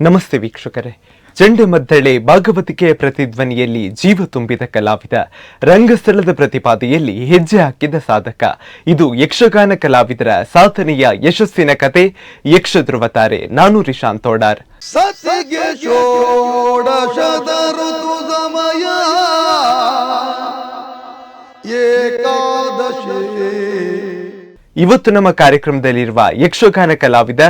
ನಮಸ್ತೆ ವೀಕ್ಷಕರೇ. ಚಂಡಮದ್ದಳೆ ಭಾಗವತಿಕೆಯ ಪ್ರತಿಧ್ವನಿಯಲ್ಲಿ ಜೀವ ತುಂಬಿದ ಕಲಾವಿದ ರಂಗಸ್ಥಳದ ಪ್ರತಿಪಾದೆಯಲ್ಲಿ ಹೆಜ್ಜೆ ಹಾಕಿದ ಸಾಧಕ. ಇದು ಯಕ್ಷಗಾನ ಕಲಾವಿದರ ಸಾಧನೆಯ ಯಶಸ್ಸಿನ ಕತೆ. ಯಕ್ಷ ಧ್ರುವತಾರೆ ನಾನು ರಿಶಾಂತ್ ತೋಡಾರ್. ಏಕಾದಶಿ. ಇವತ್ತು ನಮ್ಮ ಕಾರ್ಯಕ್ರಮದಲ್ಲಿರುವ ಯಕ್ಷಗಾನ ಕಲಾವಿದ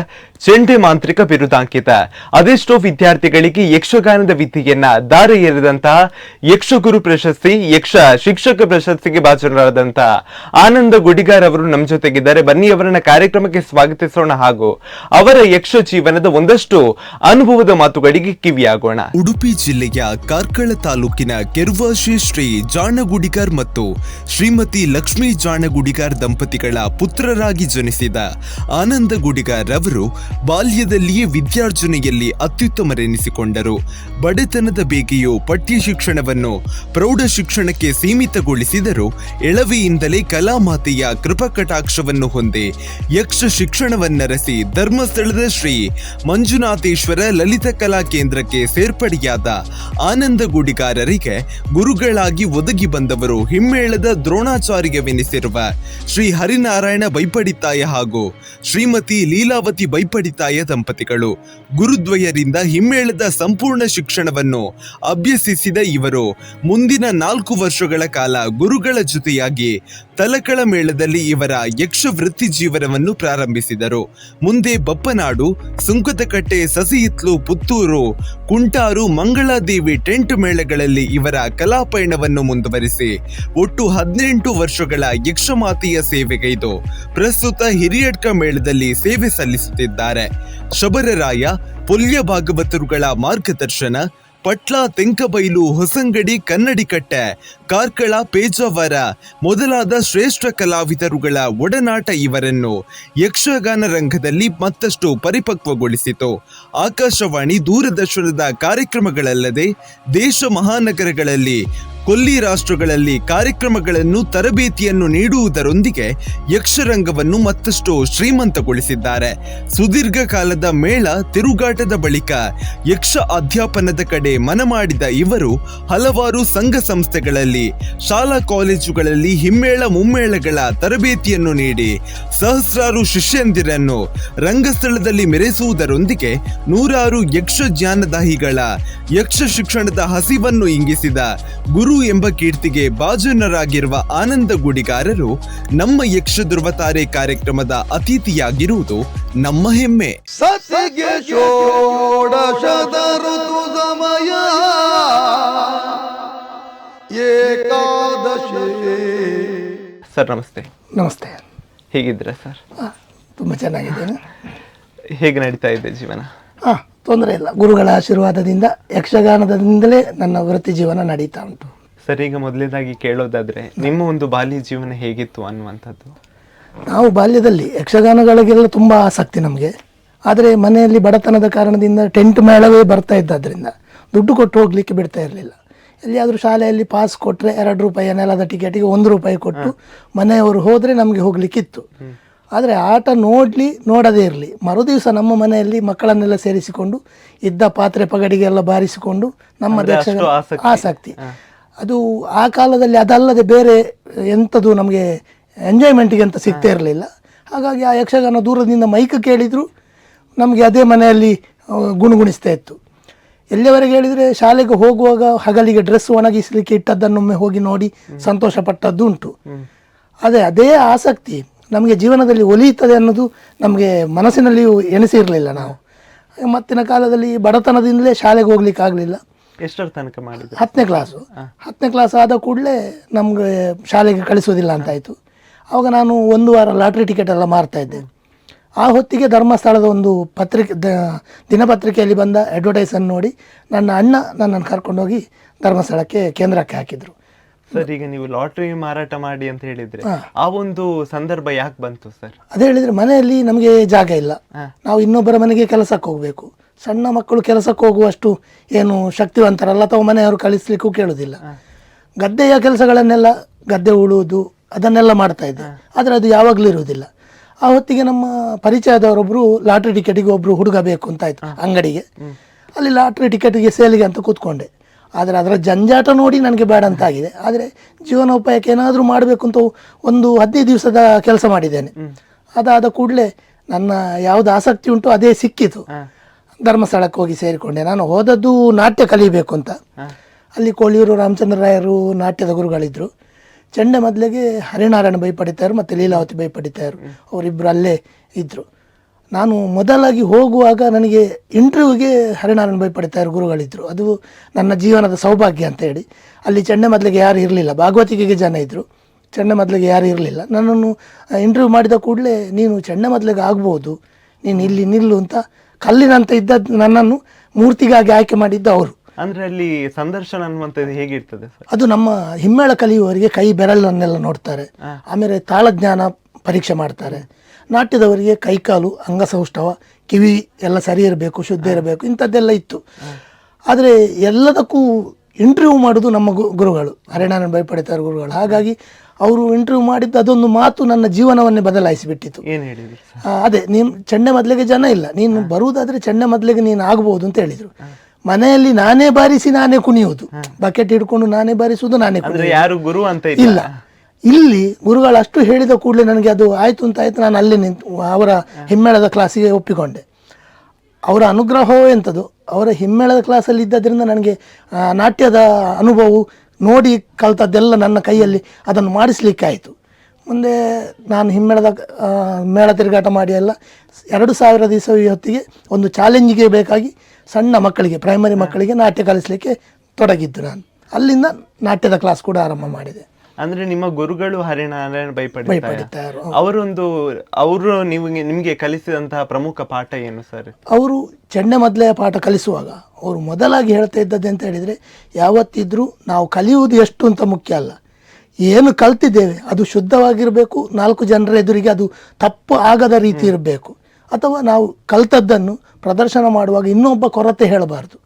ಚೆಂಡೆ ಮಾಂತ್ರಿಕ ಬಿರುದಾಂಕಿತ. ಅದೆಷ್ಟೋ ವಿದ್ಯಾರ್ಥಿಗಳಿಗೆ ಯಕ್ಷಗಾನದ ವಿದ್ಯೆಯನ್ನ ದಾರಿ ಎರೆದಂತಹ ಯಕ್ಷಗುರು ಪ್ರಶಸ್ತಿ, ಯಕ್ಷ ಶಿಕ್ಷಕ ಪ್ರಶಸ್ತಿಗೆ ಭಾಜನರಾದಂತಹ ಆನಂದ ಗುಡಿಗಾರ್ ಅವರು ನಮ್ಮ ಜೊತೆಗಿದ್ದಾರೆ. ಬನ್ನಿ, ಅವರನ್ನ ಕಾರ್ಯಕ್ರಮಕ್ಕೆ ಸ್ವಾಗತಿಸೋಣ. ಹಾಗೂ ಅವರ ಯಕ್ಷ ಜೀವನದ ಒಂದಷ್ಟು ಅನುಭವದ ಮಾತುಗಳಿಗೆ ಕಿವಿಯಾಗೋಣ. ಉಡುಪಿ ಜಿಲ್ಲೆಯ ಕಾರ್ಕಳ ತಾಲೂಕಿನ ಕೆರ್ವಾಶಿ ಶ್ರೀ ಜಾಣಗುಡಿಗಾರ್ ಮತ್ತು ಶ್ರೀಮತಿ ಲಕ್ಷ್ಮೀ ಜಾಣಗುಡಿಗಾರ್ ದಂಪತಿಗಳ ಪುತ್ರರಾಗಿ ಜನಿಸಿದ ಆನಂದ ಗುಡಿಗಾರ್ ಅವರು ಬಾಲ್ಯದಲ್ಲಿಯೇ ವಿದ್ಯಾರ್ಜನೆಯಲ್ಲಿ ಅತ್ಯುತ್ತಮರೆನಿಸಿಕೊಂಡರು. ಬಡತನದ ಬೇಗೆಯು ಪಠ್ಯ ಶಿಕ್ಷಣವನ್ನು ಪ್ರೌಢ ಶಿಕ್ಷಣಕ್ಕೆ ಸೀಮಿತಗೊಳಿಸಿದರು ಎಳವೆಯಿಂದಲೇ ಕಲಾಮಾತೆಯ ಕೃಪಕಟಾಕ್ಷವನ್ನು ಹೊಂದಿ ಯಕ್ಷ ಶಿಕ್ಷಣವನ್ನರಸಿ ಧರ್ಮಸ್ಥಳದ ಶ್ರೀ ಮಂಜುನಾಥೇಶ್ವರ ಲಲಿತ ಕಲಾ ಕೇಂದ್ರಕ್ಕೆ ಸೇರ್ಪಡೆಯಾದ ಆನಂದ ಗುಡಿಗಾರರಿಗೆ ಗುರುಗಳಾಗಿ ಒದಗಿ ಬಂದವರು ಹಿಮ್ಮೇಳದ ದ್ರೋಣಾಚಾರ್ಯವೆನಿಸಿರುವ ಶ್ರೀ ಹರಿನಾರಾಯಣ ಬೈಪಡಿತಾಯ ಹಾಗೂ ಶ್ರೀಮತಿ ಲೀಲಾವತಿ ಬೈಪಡಿತಾಯ ದಂಪತಿಗಳು. ಗುರುದ್ವಯರಿಂದ ಹಿಮ್ಮೇಳದ ಸಂಪೂರ್ಣ ಶಿಕ್ಷಣವನ್ನು ಅಭ್ಯಸಿಸಿದ ಇವರು. ಮುಂದಿನ ನಾಲ್ಕು ವರ್ಷಗಳ ಕಾಲ ಗುರುಗಳ ಜೊತೆಯಾಗಿ ತಲಕಳ ಮೇಳದಲ್ಲಿ ಇವರ ಯಕ್ಷ ವೃತ್ತಿ ಜೀವನವನ್ನು ಪ್ರಾರಂಭಿಸಿದರು. ಮುಂದೆ ಬಪ್ಪನಾಡು, ಸುಂಕದಕಟ್ಟೆ ಸಸಿಹಿತ್ಲು ಪುತ್ತೂರು, ಕುಂಟಾರು, ಮಂಗಳಾದೇವಿ ಟೆಂಟ್ ಮೇಳಗಳಲ್ಲಿ ಇವರ ಕಲಾಪಯಣವನ್ನು ಮುಂದುವರಿಸಿ ಒಟ್ಟು ಹದಿನೆಂಟು ವರ್ಷಗಳ ಯಕ್ಷಮಾತೆಯ ಸೇವೆಗೈದು ಪ್ರಸ್ತುತ ಹಿರಿಯಡ್ಕ ಮೇಳದಲ್ಲಿ ಸೇವೆ ಸಲ್ಲಿಸುತ್ತಿದ್ದಾರೆ ಶಬರರಾಯ ಪುಲ್ಯ ಭಾಗವತರುಗಳ ಮಾರ್ಗದರ್ಶನ, ಪಟ್ಲ, ತೆಂಕಬೈಲು, ಹೊಸಂಗಡಿ, ಕನ್ನಡಿಕಟ್ಟೆ, ಕಾರ್ಕಳ, ಪೇಜಾವರ ಮೊದಲಾದ ಶ್ರೇಷ್ಠ ಕಲಾವಿದರುಗಳ ಒಡನಾಟ ಇವರನ್ನು ಯಕ್ಷಗಾನ ರಂಗದಲ್ಲಿ ಮತ್ತಷ್ಟು ಪರಿಪಕ್ವಗೊಳಿಸಿತು. ಆಕಾಶವಾಣಿ ದೂರದರ್ಶನದ ಕಾರ್ಯಕ್ರಮಗಳಲ್ಲದೆ ದೇಶ ಮಹಾನಗರಗಳಲ್ಲಿ ಕೊಲ್ಲಿ ರಾಷ್ಟ್ರಗಳಲ್ಲಿ ಕಾರ್ಯಕ್ರಮಗಳನ್ನು, ತರಬೇತಿಯನ್ನು ನೀಡುವುದರೊಂದಿಗೆ ಯಕ್ಷರಂಗವನ್ನು ಮತ್ತಷ್ಟು ಶ್ರೀಮಂತಗೊಳಿಸಿದ್ದಾರೆ. ಸುದೀರ್ಘ ಕಾಲದ ಮೇಳ ತಿರುಗಾಟದ ಬಳಿಕ ಯಕ್ಷ ಅಧ್ಯಾಪನದ ಕಡೆ ಮನಮಾಡಿದ ಇವರು ಹಲವಾರು ಸಂಘ ಸಂಸ್ಥೆಗಳಲ್ಲಿ, ಶಾಲಾ ಕಾಲೇಜುಗಳಲ್ಲಿ ಹಿಮ್ಮೇಳ ಮುಮ್ಮೇಳಗಳ ತರಬೇತಿಯನ್ನು ನೀಡಿ ಸಹಸ್ರಾರು ಶಿಷ್ಯಂದಿರನ್ನು ರಂಗಸ್ಥಳದಲ್ಲಿ ಮೆರೆಸುವುದರೊಂದಿಗೆ ನೂರಾರು ಯಕ್ಷ ಜ್ಞಾನದಾಹಿಗಳ ಯಕ್ಷ ಶಿಕ್ಷಣದ ಹಸಿವನ್ನು ಇಂಗಿಸಿದ ಗುರು ಎಂಬ ಕೀರ್ತಿಗೆ ಭಾಜನರಾಗಿರುವ ಆನಂದ ಗುಡಿಗಾರರು ನಮ್ಮ ಯಕ್ಷ ಧ್ರುವತಾರೆ ಕಾರ್ಯಕ್ರಮದ ಅತಿಥಿಯಾಗಿರುವುದು ನಮ್ಮ ಹೆಮ್ಮೆ. ಸತಿಗೆ ಷೋಡಶದ ಋತು ಸಮಯ. ಏಕಾದಶಿ. ಸರ್ ನಮಸ್ತೆ. ನಮಸ್ತೆ. ಹೇಗಿದ್ರ ಸರ್? ತುಂಬ ಚೆನ್ನಾಗಿದ್ದೇನೆ. ಹೇಗೆ ನಡೀತಾ ಇದೆ ಜೀವನ? ಹಾ ತೊಂದರೆ ಇಲ್ಲ. ಗುರುಗಳ ಆಶೀರ್ವಾದದಿಂದ ಯಕ್ಷಗಾನದಿಂದಲೇ ನನ್ನ ವೃತ್ತಿ ಜೀವನ ನಡೀತಾ ಉಂಟು. ಸರ್ ಈಗ ಮೊದಲನೇದಾಗಿ ಕೇಳೋದಾದ್ರೆ ನಿಮ್ಮ ಒಂದು ಬಾಲ್ಯ ಜೀವನ ಹೇಗಿತ್ತು ಅನ್ನುವಂಥದ್ದು? ನಾವು ಬಾಲ್ಯದಲ್ಲಿ ಯಕ್ಷಗಾನಗಳಿಗೆಲ್ಲ ತುಂಬ ಆಸಕ್ತಿ ನಮಗೆ. ಆದರೆ ಮನೆಯಲ್ಲಿ ಬಡತನದ ಕಾರಣದಿಂದ ಟೆಂಟ್ ಮೇಳವೇ ಬರ್ತಾ ಇದ್ದಾದ್ರಿಂದ ದುಡ್ಡು ಕೊಟ್ಟು ಹೋಗ್ಲಿಕ್ಕೆ ಬಿಡ್ತಾ ಇರಲಿಲ್ಲ. ಎಲ್ಲಿಯಾದರೂ ಶಾಲೆಯಲ್ಲಿ ಪಾಸ್ ಕೊಟ್ಟರೆ ಎರಡು ರೂಪಾಯಿ ನೆಲದ ಟಿಕೆಟಿಗೆ ಒಂದು ರೂಪಾಯಿ ಕೊಟ್ಟು ಮನೆಯವರು ಹೋದರೆ ನಮಗೆ ಹೋಗ್ಲಿಕ್ಕಿತ್ತು. ಆದರೆ ಆಟ ನೋಡಲಿ ನೋಡದೇ ಇರಲಿ. ಮರುದಿವಸ ನಮ್ಮ ಮನೆಯಲ್ಲಿ ಮಕ್ಕಳನ್ನೆಲ್ಲ ಸೇರಿಸಿಕೊಂಡು ಇದ್ದ ಪಾತ್ರೆ ಪಗಡಿಗೆಲ್ಲ ಬಾರಿಸಿಕೊಂಡು ನಮ್ಮ ದೇಶ ಆಸಕ್ತಿ. ಅದು ಆ ಕಾಲದಲ್ಲಿ ಅದಲ್ಲದೆ ಬೇರೆ ಎಂಥದ್ದು ನಮಗೆ ಎಂಜಾಯ್ಮೆಂಟಿಗೆ ಅಂತ ಸಿಗ್ತಾ ಇರಲಿಲ್ಲ. ಹಾಗಾಗಿ ಆ ಯಕ್ಷಗಾನ ದೂರದಿಂದ ಮೈಕ್ ಕೇಳಿದ್ರು. ನಮಗೆ ಅದೇ ಮನೆಯಲ್ಲಿ ಗುಣಗುಣಿಸ್ತಾ ಇತ್ತು. ಎಲ್ಲಿಯವರೆಗೆ ಹೇಳಿದರೆ ಶಾಲೆಗೆ ಹೋಗುವಾಗ ಹಗಲಿಗೆ ಡ್ರೆಸ್ ಒಣಗಿಸಲಿಕ್ಕೆ ಇಟ್ಟದ್ದನ್ನೊಮ್ಮೆ ಹೋಗಿ ನೋಡಿ ಸಂತೋಷ ಉಂಟು. ಅದೇ ಅದೇ ಆಸಕ್ತಿ ನಮಗೆ ಜೀವನದಲ್ಲಿ ಒಲಿಯುತ್ತದೆ ಅನ್ನೋದು ನಮಗೆ ಮನಸ್ಸಿನಲ್ಲಿಯೂ ಎಣಿಸಿರಲಿಲ್ಲ ನಾವು. ಮತ್ತಿನ ಕಾಲದಲ್ಲಿ ಬಡತನದಿಂದಲೇ ಶಾಲೆಗೆ ಹೋಗ್ಲಿಕ್ಕೆ ಆಗಲಿಲ್ಲ ಎಷ್ಟರ ತನಕ ಮಾಡಿದ್ರು? ಹತ್ತನೇ ಕ್ಲಾಸು ಹತ್ತನೇ ಕ್ಲಾಸ್ ಆದ ಕೂಡಲೇ ನಮಗೆ ಶಾಲೆಗೆ ಕಳಿಸೋದಿಲ್ಲ ಅಂತಾಯಿತು ಆವಾಗ ನಾನು ಒಂದು ವಾರ ಲಾಟ್ರಿ ಟಿಕೆಟ್ ಎಲ್ಲ ಮಾರ್ತಾ ಇದ್ದೆ. ಆ ಹೊತ್ತಿಗೆ ಧರ್ಮಸ್ಥಳದ ಒಂದು ಪತ್ರಿಕೆ ದ- ದಿನಪತ್ರಿಕೆಯಲ್ಲಿ ಬಂದ ಅಡ್ವರ್ಟೈಸನ್ನು ನೋಡಿ ನನ್ನ ಅಣ್ಣ ನನ್ನನ್ನು ಕರ್ಕೊಂಡೋಗಿ ಧರ್ಮಸ್ಥಳಕ್ಕೆ ಕೇಂದ್ರಕ್ಕೆ ಹಾಕಿದರು. ಸರ್ ಈಗ ನೀವು ಲಾಟ್ರಿ ಮಾರಾಟ ಮಾಡಿ ಅಂತ ಹೇಳಿದ್ರೆ ಆ ಒಂದು ಸಂದರ್ಭ ಯಾಕೆ ಬಂತು ಸರ್ ಅದೇ ಹೇಳಿದ್ರೆ ಮನೆಯಲ್ಲಿ ನಮಗೆ ಜಾಗ ಇಲ್ಲ. ನಾವು ಇನ್ನೊಬ್ಬರ ಮನೆಗೆ ಕೆಲಸಕ್ಕೆ ಹೋಗಬೇಕು. ಸಣ್ಣ ಮಕ್ಕಳು ಕೆಲಸಕ್ಕೆ ಹೋಗುವಷ್ಟು ಏನು ಶಕ್ತಿವಂತರಲ್ಲ ಅಥವಾ ಮನೆಯವರು ಕಳಿಸ್ಲಿಕ್ಕೂ ಕೇಳುವುದಿಲ್ಲ ಗದ್ದೆಯ ಕೆಲಸಗಳನ್ನೆಲ್ಲ ಗದ್ದೆ ಉಳುವುದು ಅದನ್ನೆಲ್ಲ ಮಾಡ್ತಾ ಇದ್ದೆ. ಆದರೆ ಅದು ಯಾವಾಗಲೂ ಇರುವುದಿಲ್ಲ. ಆ ಹೊತ್ತಿಗೆ ನಮ್ಮ ಪರಿಚಯದವರೊಬ್ರು ಲಾಟ್ರಿ ಟಿಕೆಟಿಗೆ ಒಬ್ರು ಹುಡುಗ ಬೇಕು ಅಂತ ಆಯ್ತು ಅಂಗಡಿಗೆ. ಅಲ್ಲಿ ಲಾಟ್ರಿ ಟಿಕೆಟಿಗೆ ಸೇಲಿಗೆ ಅಂತ ಕೂತ್ಕೊಂಡೆ. ಆದರೆ ಅದರ ಜಂಜಾಟ ನೋಡಿ ನನಗೆ ಬೇಡ ಅಂತ ಆಗಿದೆ ಆದರೆ ಜೀವನೋಪಾಯಕ್ಕೆ ಏನಾದರೂ ಮಾಡಬೇಕು ಅಂತ ಒಂದು ಹದಿನೈದು ದಿವಸದ ಕೆಲಸ ಮಾಡಿದ್ದೇನೆ. ಅದಾದ ಕೂಡಲೇ ನನ್ನ ಯಾವುದು ಆಸಕ್ತಿ ಉಂಟು ಅದೇ ಸಿಕ್ಕಿತು. ಧರ್ಮಸ್ಥಳಕ್ಕೆ ಹೋಗಿ ಸೇರಿಕೊಂಡೆ. ನಾನು ಹೋದದ್ದು ನಾಟ್ಯ ಕಲಿಬೇಕು ಅಂತ. ಅಲ್ಲಿ ಕೋಳಿಯೂರು ರಾಮಚಂದ್ರ ರಾಯರು ನಾಟ್ಯದ ಗುರುಗಳಿದ್ರು. ಚೆಂಡೆ ಮೊದಲಿಗೆ ಹರಿನಾರಾಯಣ ಬೈಪಡಿತಾರು ಮತ್ತು ಲೀಲಾವತಿ ಬೈಪಡಿತಾರು ಅವರಿಬ್ಬರು ಅಲ್ಲೇ ಇದ್ದರು ನಾನು ಮೊದಲಾಗಿ ಹೋಗುವಾಗ ನನಗೆ ಇಂಟರ್ವ್ಯೂಗೆ ಹರಿನಾರಾಯಣ ಬೈಪಡಿತಾರು ಗುರುಗಳಿದ್ದರು ಅದು ನನ್ನ ಜೀವನದ ಸೌಭಾಗ್ಯ ಅಂತ ಹೇಳಿ. ಅಲ್ಲಿ ಚೆಂಡೆ ಮೊದಲಿಗೆ ಯಾರು ಇರಲಿಲ್ಲ. ಭಾಗವತಿಕೆಗೆ ಜನ ಇದ್ದರು ಚೆಂಡೆ ಮೊದಲಿಗೆ ಯಾರು ಇರಲಿಲ್ಲ. ನನ್ನನ್ನು ಇಂಟರ್ವ್ಯೂ ಮಾಡಿದ ಕೂಡಲೇ ನೀನು ಚೆಂಡೆ ಮೊದಲಿಗೆ ಆಗ್ಬೋದು. ನೀನು ಇಲ್ಲಿ ನಿಲ್ಲು ಅಂತ ಕಲ್ಲಿನಂತ ಇದ್ದದ್ದು ನನ್ನನ್ನು ಮೂರ್ತಿಗಾಗಿ ಆಯ್ಕೆ ಮಾಡಿದ್ದು ಅವರು. ಅಂದ್ರೆ ಅಲ್ಲಿ ಸಂದರ್ಶನ ಅನ್ನುವಂಥದ್ದು ಹೇಗಿರ್ತದೆ ಅದು ನಮ್ಮ ಹಿಮ್ಮೇಳ ಕಲಿಯುವವರಿಗೆ ಕೈ ಬೆರಳನ್ನೆಲ್ಲ ನೋಡ್ತಾರೆ. ಆಮೇಲೆ ತಾಳಜ್ಞಾನ ಪರೀಕ್ಷೆ ಮಾಡ್ತಾರೆ. ನಾಟ್ಯದವರಿಗೆ ಕೈಕಾಲು ಅಂಗಸೌಷ್ಠವ ಕಿವಿ ಎಲ್ಲ ಸರಿ ಇರಬೇಕು ಶುದ್ಧ ಇರಬೇಕು ಇಂಥದ್ದೆಲ್ಲ ಇತ್ತು. ಆದರೆ ಎಲ್ಲದಕ್ಕೂ ಇಂಟರ್ವ್ಯೂ ಮಾಡೋದು ನಮ್ಮ ಗುರುಗಳು ಹರಿನಾರಾಯಣ ಭಯಪಡಿತಾರೆ ಗುರುಗಳು. ಹಾಗಾಗಿ ಅವರು ಇಂಟರ್ವ್ಯೂ ಮಾಡಿದ್ದು ಅದೊಂದು ಮಾತು ನನ್ನ ಜೀವನವನ್ನೇ ಬದಲಾಯಿಸಿಬಿಟ್ಟಿತ್ತು. ಅದೇ ನೀನು ಚೆಂಡೆ ಮೊದಲಿಗೆ ಜನ ಇಲ್ಲ. ನೀನು ಬರುವುದಾದರೆ ಚೆಂಡೆ ಮೊದಲಿಗೆ ನೀನು ಆಗ್ಬೋದು ಅಂತ ಹೇಳಿದರು. ಮನೆಯಲ್ಲಿ ನಾನೇ ಬಾರಿಸಿ ನಾನೇ ಕುಣಿಯುವುದು. ಬಕೆಟ್ ಹಿಡ್ಕೊಂಡು ನಾನೇ ಬಾರಿಸುವುದು ನಾನೇ ಅಂದ್ರೆ ಕುಣಿಯುವುದು. ಯಾರು ಗುರು ಅಂತ ಇಲ್ಲ. ಇಲ್ಲ ಗುರುಗಳು ಅಷ್ಟು ಹೇಳಿದ ಕೂಡಲೇ ನನಗೆ ಅದು ಆಯಿತು ಅಂತ ಆಯಿತು ನಾನು ಅಲ್ಲಿ ನಿಂತು, ಅವರ ಹಿಮ್ಮೇಳದ ಕ್ಲಾಸಿಗೆ ಒಪ್ಪಿಕೊಂಡೆ. ಅವರ ಅನುಗ್ರಹವೇ ಎಂಥದ್ದು ಅವರ ಹಿಮ್ಮೇಳದ ಕ್ಲಾಸಲ್ಲಿ ಇದ್ದದ್ರಿಂದ ನನಗೆ ನಾಟ್ಯದ ಅನುಭವವು ನೋಡಿ ಕಲ್ತದ್ದೆಲ್ಲ ನನ್ನ ಕೈಯಲ್ಲಿ ಅದನ್ನು ಮಾಡಿಸ್ಲಿಕ್ಕೆ ಆಯಿತು. ಮುಂದೆ ನಾನು ಹಿಮ್ಮೇಳದ ಮೇಳ ತಿರುಗಾಟ ಮಾಡಿ ಎಲ್ಲ ಎರಡು ಸಾವಿರ ಇಸವಿ ಹೊತ್ತಿಗೆ ಒಂದು ಚಾಲೆಂಜಿಗೆ ಬೇಕಾಗಿ ಸಣ್ಣ ಮಕ್ಕಳಿಗೆ ಪ್ರೈಮರಿ ಮಕ್ಕಳಿಗೆ ನಾಟ್ಯ ಕಲಿಸಲಿಕ್ಕೆ ತೊಡಗಿದ್ದು ನಾನು. ಅಲ್ಲಿಂದ ನಾಟ್ಯದ ಕ್ಲಾಸ್ ಕೂಡ ಆರಂಭ ಮಾಡಿದೆ. ಅಂದ್ರೆ ನಿಮ್ಮ ಗುರುಗಳು ಹರಿನಾರಾಯಣ ನಾರಾಯಣ ಅವರೊಂದು ಅವರು ನಿಮಗೆ ನಿಮಗೆ ಕಲಿಸಿದಂತಹ ಪ್ರಮುಖ ಪಾಠ ಏನು ಸರ್? ಅವರು ಚೆಂಡೆ ಮೊದಲೇ ಪಾಠ ಕಲಿಸುವಾಗ ಅವರು ಮೊದಲಾಗಿ ಹೇಳ್ತಾ ಇದ್ದದ್ದು ಅಂತ ಹೇಳಿದರೆ ಯಾವತ್ತಿದ್ರೂ ನಾವು ಕಲಿಯುವುದು ಎಷ್ಟು ಅಂತ ಮುಖ್ಯ ಅಲ್ಲ. ಏನು ಕಲ್ತಿದ್ದೇವೆ ಅದು ಶುದ್ಧವಾಗಿರಬೇಕು ನಾಲ್ಕು ಜನರ ಎದುರಿಗೆ ಅದು ತಪ್ಪು ಆಗದ ರೀತಿ ಇರಬೇಕು. ಅಥವಾ ನಾವು ಕಲ್ತದ್ದನ್ನು ಪ್ರದರ್ಶನ ಮಾಡುವಾಗ ಇನ್ನೊಬ್ಬ ಕೊರತೆ ಹೇಳಬಾರ್ದು.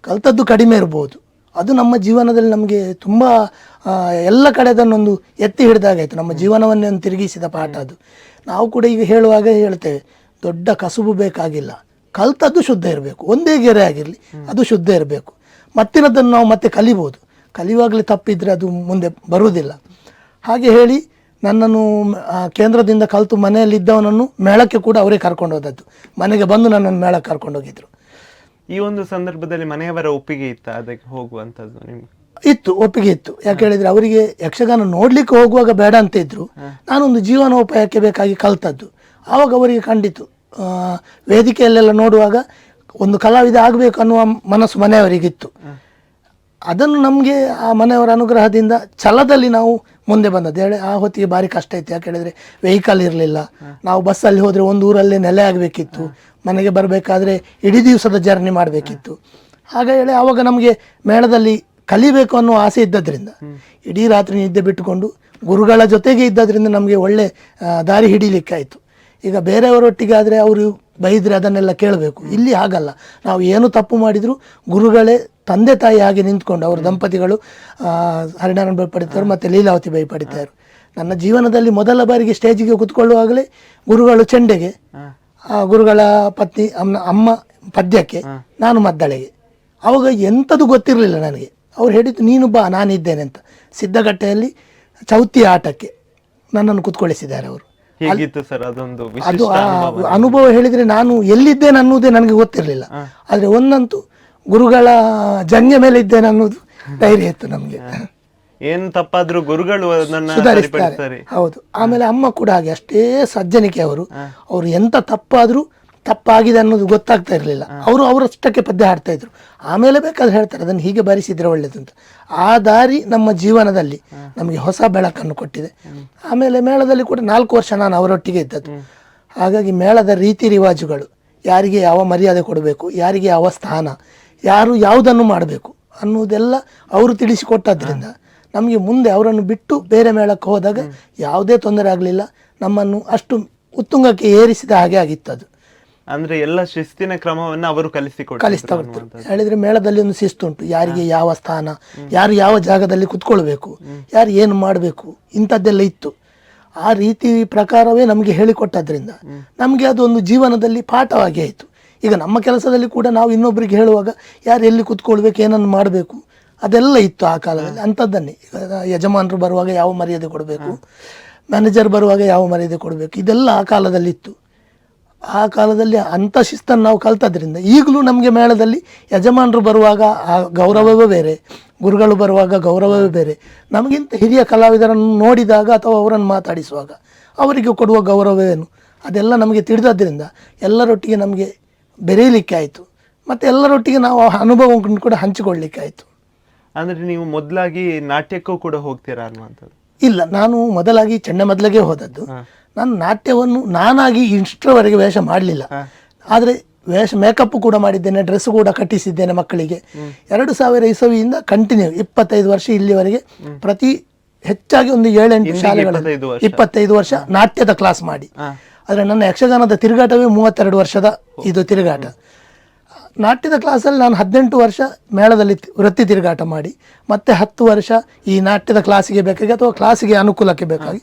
ಕಲ್ತದ್ದು ಕಡಿಮೆ ಇರ್ಬೋದು. ಅದು ನಮ್ಮ ಜೀವನದಲ್ಲಿ ನಮಗೆ ತುಂಬ ಎಲ್ಲ ಕಡೆ ಅದನ್ನೊಂದು ಎತ್ತಿ ಹಿಡಿದಾಗಾಯಿತು. ನಮ್ಮ ಜೀವನವನ್ನೇ ಒಂದು ತಿರುಗಿಸಿದ ಪಾಠ ಅದು. ನಾವು ಕೂಡ ಈಗ ಹೇಳುವಾಗ ಹೇಳ್ತೇವೆ, ದೊಡ್ಡ ಕಸುಬು ಬೇಕಾಗಿಲ್ಲ. ಕಲ್ತದ್ದು ಶುದ್ಧ ಇರಬೇಕು. ಒಂದೇ ಗೆರೆ ಆಗಿರಲಿ, ಅದು ಶುದ್ಧ ಇರಬೇಕು. ಮತ್ತಿನದನ್ನು ನಾವು ಮತ್ತೆ ಕಲಿಬೋದು. ಕಲಿಯುವಾಗಲೇ ತಪ್ಪಿದರೆ ಅದು ಮುಂದೆ ಬರುವುದಿಲ್ಲ. ಹಾಗೆ ಹೇಳಿ, ನನ್ನನ್ನು ಕೇಂದ್ರದಿಂದ ಕಲಿತು ಮನೆಯಲ್ಲಿದ್ದವನನ್ನು ಮೇಳಕ್ಕೆ ಕೂಡ ಅವರೇ ಕರ್ಕೊಂಡು ಹೋದದ್ದು. ಮನೆಗೆ ಬಂದು ನನ್ನನ್ನು ಮೇಳಕ್ಕೆ ಕರ್ಕೊಂಡು ಹೋಗಿದ್ರು. ಈ ಒಂದು ಸಂದರ್ಭದಲ್ಲಿ ಮನೆಯವರ ಒಪ್ಪಿಗೆ ಇತ್ತ? ಅದಕ್ಕೆ ಹೋಗುವಂತದ್ದು ನಿಮ್ಗೆ? ಇತ್ತು ಒಪ್ಪಿಗೆ ಇತ್ತು. ಯಾಕೆ ಹೇಳಿದ್ರೆ ಅವರಿಗೆ ಯಕ್ಷಗಾನ ನೋಡ್ಲಿಕ್ಕೆ ಹೋಗುವಾಗ ಬೇಡ ಅಂತ ಇದ್ರು. ನಾನೊಂದು ಜೀವನೋಪಾಯಕ್ಕೆ ಬೇಕಾಗಿ ಕಲ್ತದ್ದು. ಆವಾಗ ಅವರಿಗೆ ಕಂಡಿತು. ವೇದಿಕೆಯಲ್ಲೆಲ್ಲ ನೋಡುವಾಗ ಒಂದು ಕಲಾವಿದ ಆಗಬೇಕು ಅನ್ನುವ ಮನಸ್ಸು ಮನೆಯವರಿಗಿತ್ತು. ಅದನ್ನು ನಮಗೆ ಆ ಮನೆಯವರ ಅನುಗ್ರಹದಿಂದ ಛಲದಲ್ಲಿ ನಾವು ಮುಂದೆ ಬಂದದ್ದು. ಹೇಳಿ, ಆ ಹೊತ್ತಿಗೆ ಭಾರಿ ಕಷ್ಟ ಇತ್ತು. ಯಾಕೆ ಹೇಳಿದ್ರೆ ವೆಹಿಕಲ್ ಇರಲಿಲ್ಲ. ನಾವು ಬಸ್ಸಲ್ಲಿ ಹೋದರೆ ಒಂದು ಊರಲ್ಲಿ ನೆಲೆ ಆಗಬೇಕಿತ್ತು. ಮನೆಗೆ ಬರಬೇಕಾದ್ರೆ ಇಡೀ ದಿವಸದ ಜರ್ನಿ ಮಾಡಬೇಕಿತ್ತು. ಆಗ ಹೇಳಿ ಆವಾಗ ನಮಗೆ ಮೇಳದಲ್ಲಿ ಕಲಿಬೇಕು ಅನ್ನೋ ಆಸೆ ಇದ್ದದ್ರಿಂದ, ಇಡೀ ರಾತ್ರಿ ನಿದ್ದೆ ಬಿಟ್ಟುಕೊಂಡು ಗುರುಗಳ ಜೊತೆಗೆ ಇದ್ದದ್ರಿಂದ ನಮಗೆ ಒಳ್ಳೆ ದಾರಿ ಹಿಡಿಲಿಕ್ಕಾಯಿತು. ಈಗ ಬೇರೆಯವರೊಟ್ಟಿಗೆ ಆದರೆ ಅವರು ಬೈದರೆ ಅದನ್ನೆಲ್ಲ ಕೇಳಬೇಕು. ಇಲ್ಲಿ ಹಾಗಲ್ಲ. ನಾವು ಏನು ತಪ್ಪು ಮಾಡಿದರೂ ಗುರುಗಳೇ ತಂದೆ ತಾಯಿ ಹಾಗೆ ನಿಂತ್ಕೊಂಡು ಅವರ ದಂಪತಿಗಳು ಹರಿನಾರಾಯಣ ಬೈ ಪಡಿತಾರು ಮತ್ತು ಲೀಲಾವತಿ ಬೈಪಡಿತಾರೆ ನನ್ನ ಜೀವನದಲ್ಲಿ ಮೊದಲ ಬಾರಿಗೆ ಸ್ಟೇಜಿಗೆ ಕುತ್ಕೊಳ್ಳುವಾಗಲೇ ಗುರುಗಳು ಚೆಂಡೆಗೆ ಆ ಗುರುಗಳ ಪತ್ನಿ ಅಮ್ಮ ಅಮ್ಮ ಪದ್ಯಕ್ಕೆ ನಾನು ಮದ್ದಳೆಗೆ. ಅವಾಗ ಎಂಥದ್ದು ಗೊತ್ತಿರಲಿಲ್ಲ ನನಗೆ. ಅವ್ರು ಹೇಳಿದ್ದು ನೀನು ಬಾ ನಾನಿದ್ದೇನೆ ಅಂತ. ಸಿದ್ಧಗಟ್ಟೆಯಲ್ಲಿ ಚೌತಿ ಆಟಕ್ಕೆ ನನ್ನನ್ನು ಕುತ್ಕೊಳಿಸಿದ್ದಾರೆ ಅವರು. ಸರ್ ಅದೊಂದು ಅದು ಅನುಭವ? ಹೇಳಿದ್ರೆ ನಾನು ಎಲ್ಲಿದ್ದೇನೆ ಅನ್ನೋದೇ ನನಗೆ ಗೊತ್ತಿರಲಿಲ್ಲ. ಆದರೆ ಒಂದಂತೂ ಗುರುಗಳ ಜನ್ಯ ಮೇಲೆ ಇದ್ದೇನೆ ಅನ್ನೋದು ಧೈರ್ಯ ಇತ್ತು ನಮಗೆ. ಏನು ತಪ್ಪಾದ್ರೂ ಗುರುಗಳು ಅದನ್ನ ಸುಧಾರಿಸ್ತಾರೆ. ಹೌದು. ಆಮೇಲೆ ಅಮ್ಮ ಕೂಡ ಹಾಗೆ ಅಷ್ಟೇ ಸಜ್ಜನಿಕೆ ಅವರು. ಅವರು ಎಂತ ತಪ್ಪಾದ್ರೂ ತಪ್ಪಾಗಿದೆ ಅನ್ನೋದು ಗೊತ್ತಾಗ್ತಾ ಇರಲಿಲ್ಲ. ಅವರು ಅವರಷ್ಟಕ್ಕೆ ಪದ್ಯ ಹಾಡ್ತಾ ಇದ್ರು. ಆಮೇಲೆ ಬೇಕಾದ್ರೆ ಹೇಳ್ತಾರೆ ಅದನ್ನು ಹೀಗೆ ಬರಿಸಿದ್ರೆ ಒಳ್ಳೇದು ಅಂತ. ಆ ದಾರಿ ನಮ್ಮ ಜೀವನದಲ್ಲಿ ನಮಗೆ ಹೊಸ ಬೆಳಕನ್ನು ಕೊಟ್ಟಿದೆ. ಆಮೇಲೆ ಮೇಳದಲ್ಲಿ ಕೂಡ ನಾಲ್ಕು ವರ್ಷ ನಾನು ಅವರೊಟ್ಟಿಗೆ ಇದ್ದದ್ದು. ಹಾಗಾಗಿ ಮೇಳದ ರೀತಿ ರಿವಾಜುಗಳು ಯಾರಿಗೆ ಯಾವ ಮರ್ಯಾದೆ ಕೊಡಬೇಕು ಯಾರಿಗೆ ಯಾವ ಸ್ಥಾನ ಯಾರು ಯಾವುದನ್ನು ಮಾಡಬೇಕು ಅನ್ನೋದೆಲ್ಲ ಅವರು ತಿಳಿಸಿಕೊಟ್ಟದ್ರಿಂದ ನಮಗೆ ಮುಂದೆ ಅವರನ್ನು ಬಿಟ್ಟು ಬೇರೆ ಮೇಳಕ್ಕೆ ಹೋದಾಗ ಯಾವುದೇ ತೊಂದರೆ ಆಗಲಿಲ್ಲ. ನಮ್ಮನ್ನು ಅಷ್ಟು ಉತ್ತುಂಗಕ್ಕೆ ಏರಿಸಿದ ಹಾಗೆ ಆಗಿತ್ತು ಅದು. ಅಂದ್ರೆ ಎಲ್ಲ ಶಿಸ್ತಿನ ಕ್ರಮವನ್ನು ಅವರು ಕಲಿಸಿ ಕಲಿಸ್ತಾ ಬರ್ತಾರೆ ಹೇಳಿದ್ರೆ ಮೇಳದಲ್ಲಿ ಒಂದು ಶಿಸ್ತು ಉಂಟು. ಯಾರಿಗೆ ಯಾವ ಸ್ಥಾನ ಯಾರು ಯಾವ ಜಾಗದಲ್ಲಿ ಕುತ್ಕೊಳ್ಬೇಕು ಯಾರು ಏನು ಮಾಡಬೇಕು ಇಂಥದ್ದೆಲ್ಲ ಇತ್ತು. ಆ ರೀತಿ ಪ್ರಕಾರವೇ ನಮಗೆ ಹೇಳಿಕೊಟ್ಟದ್ರಿಂದ ನಮಗೆ ಅದೊಂದು ಜೀವನದಲ್ಲಿ ಪಾಠವಾಗಿ ಆಯಿತು. ಈಗ ನಮ್ಮ ಕೆಲಸದಲ್ಲಿ ಕೂಡ ನಾವು ಇನ್ನೊಬ್ಬರಿಗೆ ಹೇಳುವಾಗ, ಯಾರು ಎಲ್ಲಿ ಕೂತ್ಕೊಳ್ಬೇಕು, ಏನನ್ನು ಮಾಡಬೇಕು, ಅದೆಲ್ಲ ಇತ್ತು ಆ ಕಾಲದಲ್ಲಿ. ಅಂಥದ್ದನ್ನೇ. ಈಗ ಯಜಮಾನರು ಬರುವಾಗ ಯಾವ ಮರ್ಯಾದೆ ಕೊಡಬೇಕು ಮ್ಯಾನೇಜರ್ ಬರುವಾಗ ಯಾವ ಮರ್ಯಾದೆ ಕೊಡಬೇಕು, ಇದೆಲ್ಲ ಆ ಕಾಲದಲ್ಲಿತ್ತು ಆ ಕಾಲದಲ್ಲಿ ಅಂಥ ಶಿಸ್ತನ್ನು ನಾವು ಕಲ್ತದ್ರಿಂದ ಈಗಲೂ ನಮಗೆ ಮೇಳದಲ್ಲಿ ಯಜಮಾನರು ಬರುವಾಗ ಆ ಗೌರವವೇ ಬೇರೆ, ಗುರುಗಳು ಬರುವಾಗ ಗೌರವವೇ ಬೇರೆ. ನಮಗಿಂತ ಹಿರಿಯ ಕಲಾವಿದರನ್ನು ನೋಡಿದಾಗ ಅಥವಾ ಅವರನ್ನು ಮಾತಾಡಿಸುವಾಗ ಅವರಿಗೆ ಕೊಡುವ ಗೌರವವೇನು ಅದೆಲ್ಲ ನಮಗೆ ತಿಳಿದದ್ರಿಂದ ಎಲ್ಲರೊಟ್ಟಿಗೆ ನಮಗೆ ಬೆರೆಯಲಿಕ್ಕೆ ಆಯಿತು ಮತ್ತು ಎಲ್ಲರೊಟ್ಟಿಗೆ ನಾವು ಆ ಅನುಭವವನ್ನು ಕೂಡ ಹಂಚಿಕೊಳ್ಳಿಕ್ಕೆ ಆಯಿತು ಅಂದ್ರೆ ನೀವು ಮೊದಲಾಗಿ ನಾಟ್ಯಕ್ಕೂ ಕೂಡ ಹೋಗ್ತೀರಾ ಅನ್ನುವಂಥದ್ದು? ಇಲ್ಲ ನಾನು ಮೊದಲಾಗಿ ಚೆನ್ನಮದ್ಲಗೆ ಹೋದದ್ದು. ನಾನು ನಾಟ್ಯವನ್ನು ನಾನಾಗಿ ಇಷ್ಟರವರೆಗೆ ವೇಷ ಮಾಡಲಿಲ್ಲ. ಆದರೆ ವೇಷ ಮೇಕಪ್ ಕೂಡ ಮಾಡಿದ್ದೇನೆ ಡ್ರೆಸ್ ಕೂಡ ಕಟ್ಟಿಸಿದ್ದೇನೆ ಮಕ್ಕಳಿಗೆ. ಎರಡು ಸಾವಿರ ಇಸವಿಯಿಂದ ಕಂಟಿನ್ಯೂ ಇಪ್ಪತ್ತೈದು ವರ್ಷ ಇಲ್ಲಿವರೆಗೆ ಪ್ರತಿ ಹೆಚ್ಚಾಗಿ ಒಂದು ಏಳೆಂಟು ಶಾಲೆಗಳಲ್ಲಿ. ಇಪ್ಪತ್ತೈದು ವರ್ಷ. ನಾಟ್ಯದ ಕ್ಲಾಸ್ ಮಾಡಿ. ಆದರೆ ನನ್ನ ಯಕ್ಷಗಾನದ ತಿರುಗಾಟವೇ ಮೂವತ್ತೆರಡು ವರ್ಷದ ಇದು ತಿರುಗಾಟ. ನಾಟ್ಯದ ಕ್ಲಾಸಲ್ಲಿ ನಾನು ಹದಿನೆಂಟು ವರ್ಷ ಮೇಳದಲ್ಲಿ ವೃತ್ತಿ ತಿರುಗಾಟ ಮಾಡಿ ಮತ್ತೆ ಹತ್ತು ವರ್ಷ ಈ ನಾಟ್ಯದ ಕ್ಲಾಸಿಗೆ ಬೇಕಾಗಿ ಅಥವಾ ಕ್ಲಾಸಿಗೆ ಅನುಕೂಲಕ್ಕೆ ಬೇಕಾಗಿ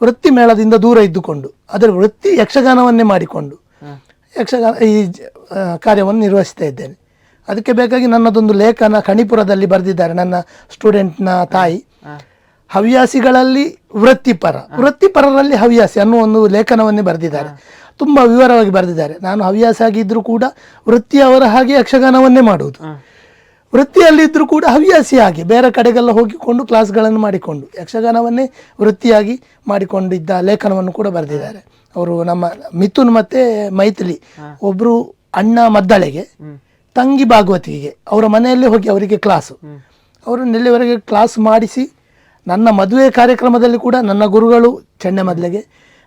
ವೃತ್ತಿ ಮೇಳದಿಂದ ದೂರ ಇದ್ದುಕೊಂಡು ಅದರ ವೃತ್ತಿ ಯಕ್ಷಗಾನವನ್ನೇ ಮಾಡಿಕೊಂಡು ಯಕ್ಷಗಾನ ಈ ಕಾರ್ಯವನ್ನು ನಿರ್ವಹಿಸ್ತಾ ಇದ್ದೇನೆ. ಅದಕ್ಕೆ ಬೇಕಾಗಿ ನನ್ನದೊಂದು ಲೇಖನ ಕಣಿಪುರದಲ್ಲಿ ಬರೆದಿದ್ದಾರೆ ನನ್ನ ಸ್ಟೂಡೆಂಟ್ನ ತಾಯಿ. ಹವ್ಯಾಸಿಗಳಲ್ಲಿ ವೃತ್ತಿಪರ. ವೃತ್ತಿಪರರಲ್ಲಿ ಹವ್ಯಾಸಿ ಅನ್ನುವ ಒಂದು ಲೇಖನವನ್ನೇ ಬರೆದಿದ್ದಾರೆ. ತುಂಬ ವಿವರವಾಗಿ ಬರೆದಿದ್ದಾರೆ. ನಾನು ಹವ್ಯಾಸ ಆಗಿದ್ದರೂ ಕೂಡ ವೃತ್ತಿಯವರ ಹಾಗೆ ಯಕ್ಷಗಾನವನ್ನೇ ಮಾಡುವುದು. ವೃತ್ತಿಯಲ್ಲಿದ್ದರೂ ಕೂಡ ಹವ್ಯಾಸಿ ಆಗಿ ಬೇರೆ ಕಡೆಗೆಲ್ಲ ಹೋಗಿಕೊಂಡು ಕ್ಲಾಸ್ಗಳನ್ನು ಮಾಡಿಕೊಂಡು ಯಕ್ಷಗಾನವನ್ನೇ ವೃತ್ತಿಯಾಗಿ ಮಾಡಿಕೊಂಡಿದ್ದ ಲೇಖನವನ್ನು ಕೂಡ ಬರೆದಿದ್ದಾರೆ. ಅವರು ನಮ್ಮ ಮಿಥುನ್ ಮತ್ತೆ ಮೈಥಿಲಿ ಒಬ್ಬರು ಅಣ್ಣ ಮದ್ದಳೆಗೆ ತಂಗಿ ಭಾಗವತಿಗೆ ಅವರ ಮನೆಯಲ್ಲೇ ಹೋಗಿ ಅವರಿಗೆ ಕ್ಲಾಸು. ಅವರು ನೆಲ್ಲಿವರೆಗೆ ಕ್ಲಾಸ್ ಮಾಡಿಸಿ ನನ್ನ ಮದುವೆ ಕಾರ್ಯಕ್ರಮದಲ್ಲಿ ಕೂಡ ನನ್ನ ಗುರುಗಳು ಚೆನ್ನೆ ಮೊದಲಿಗೆ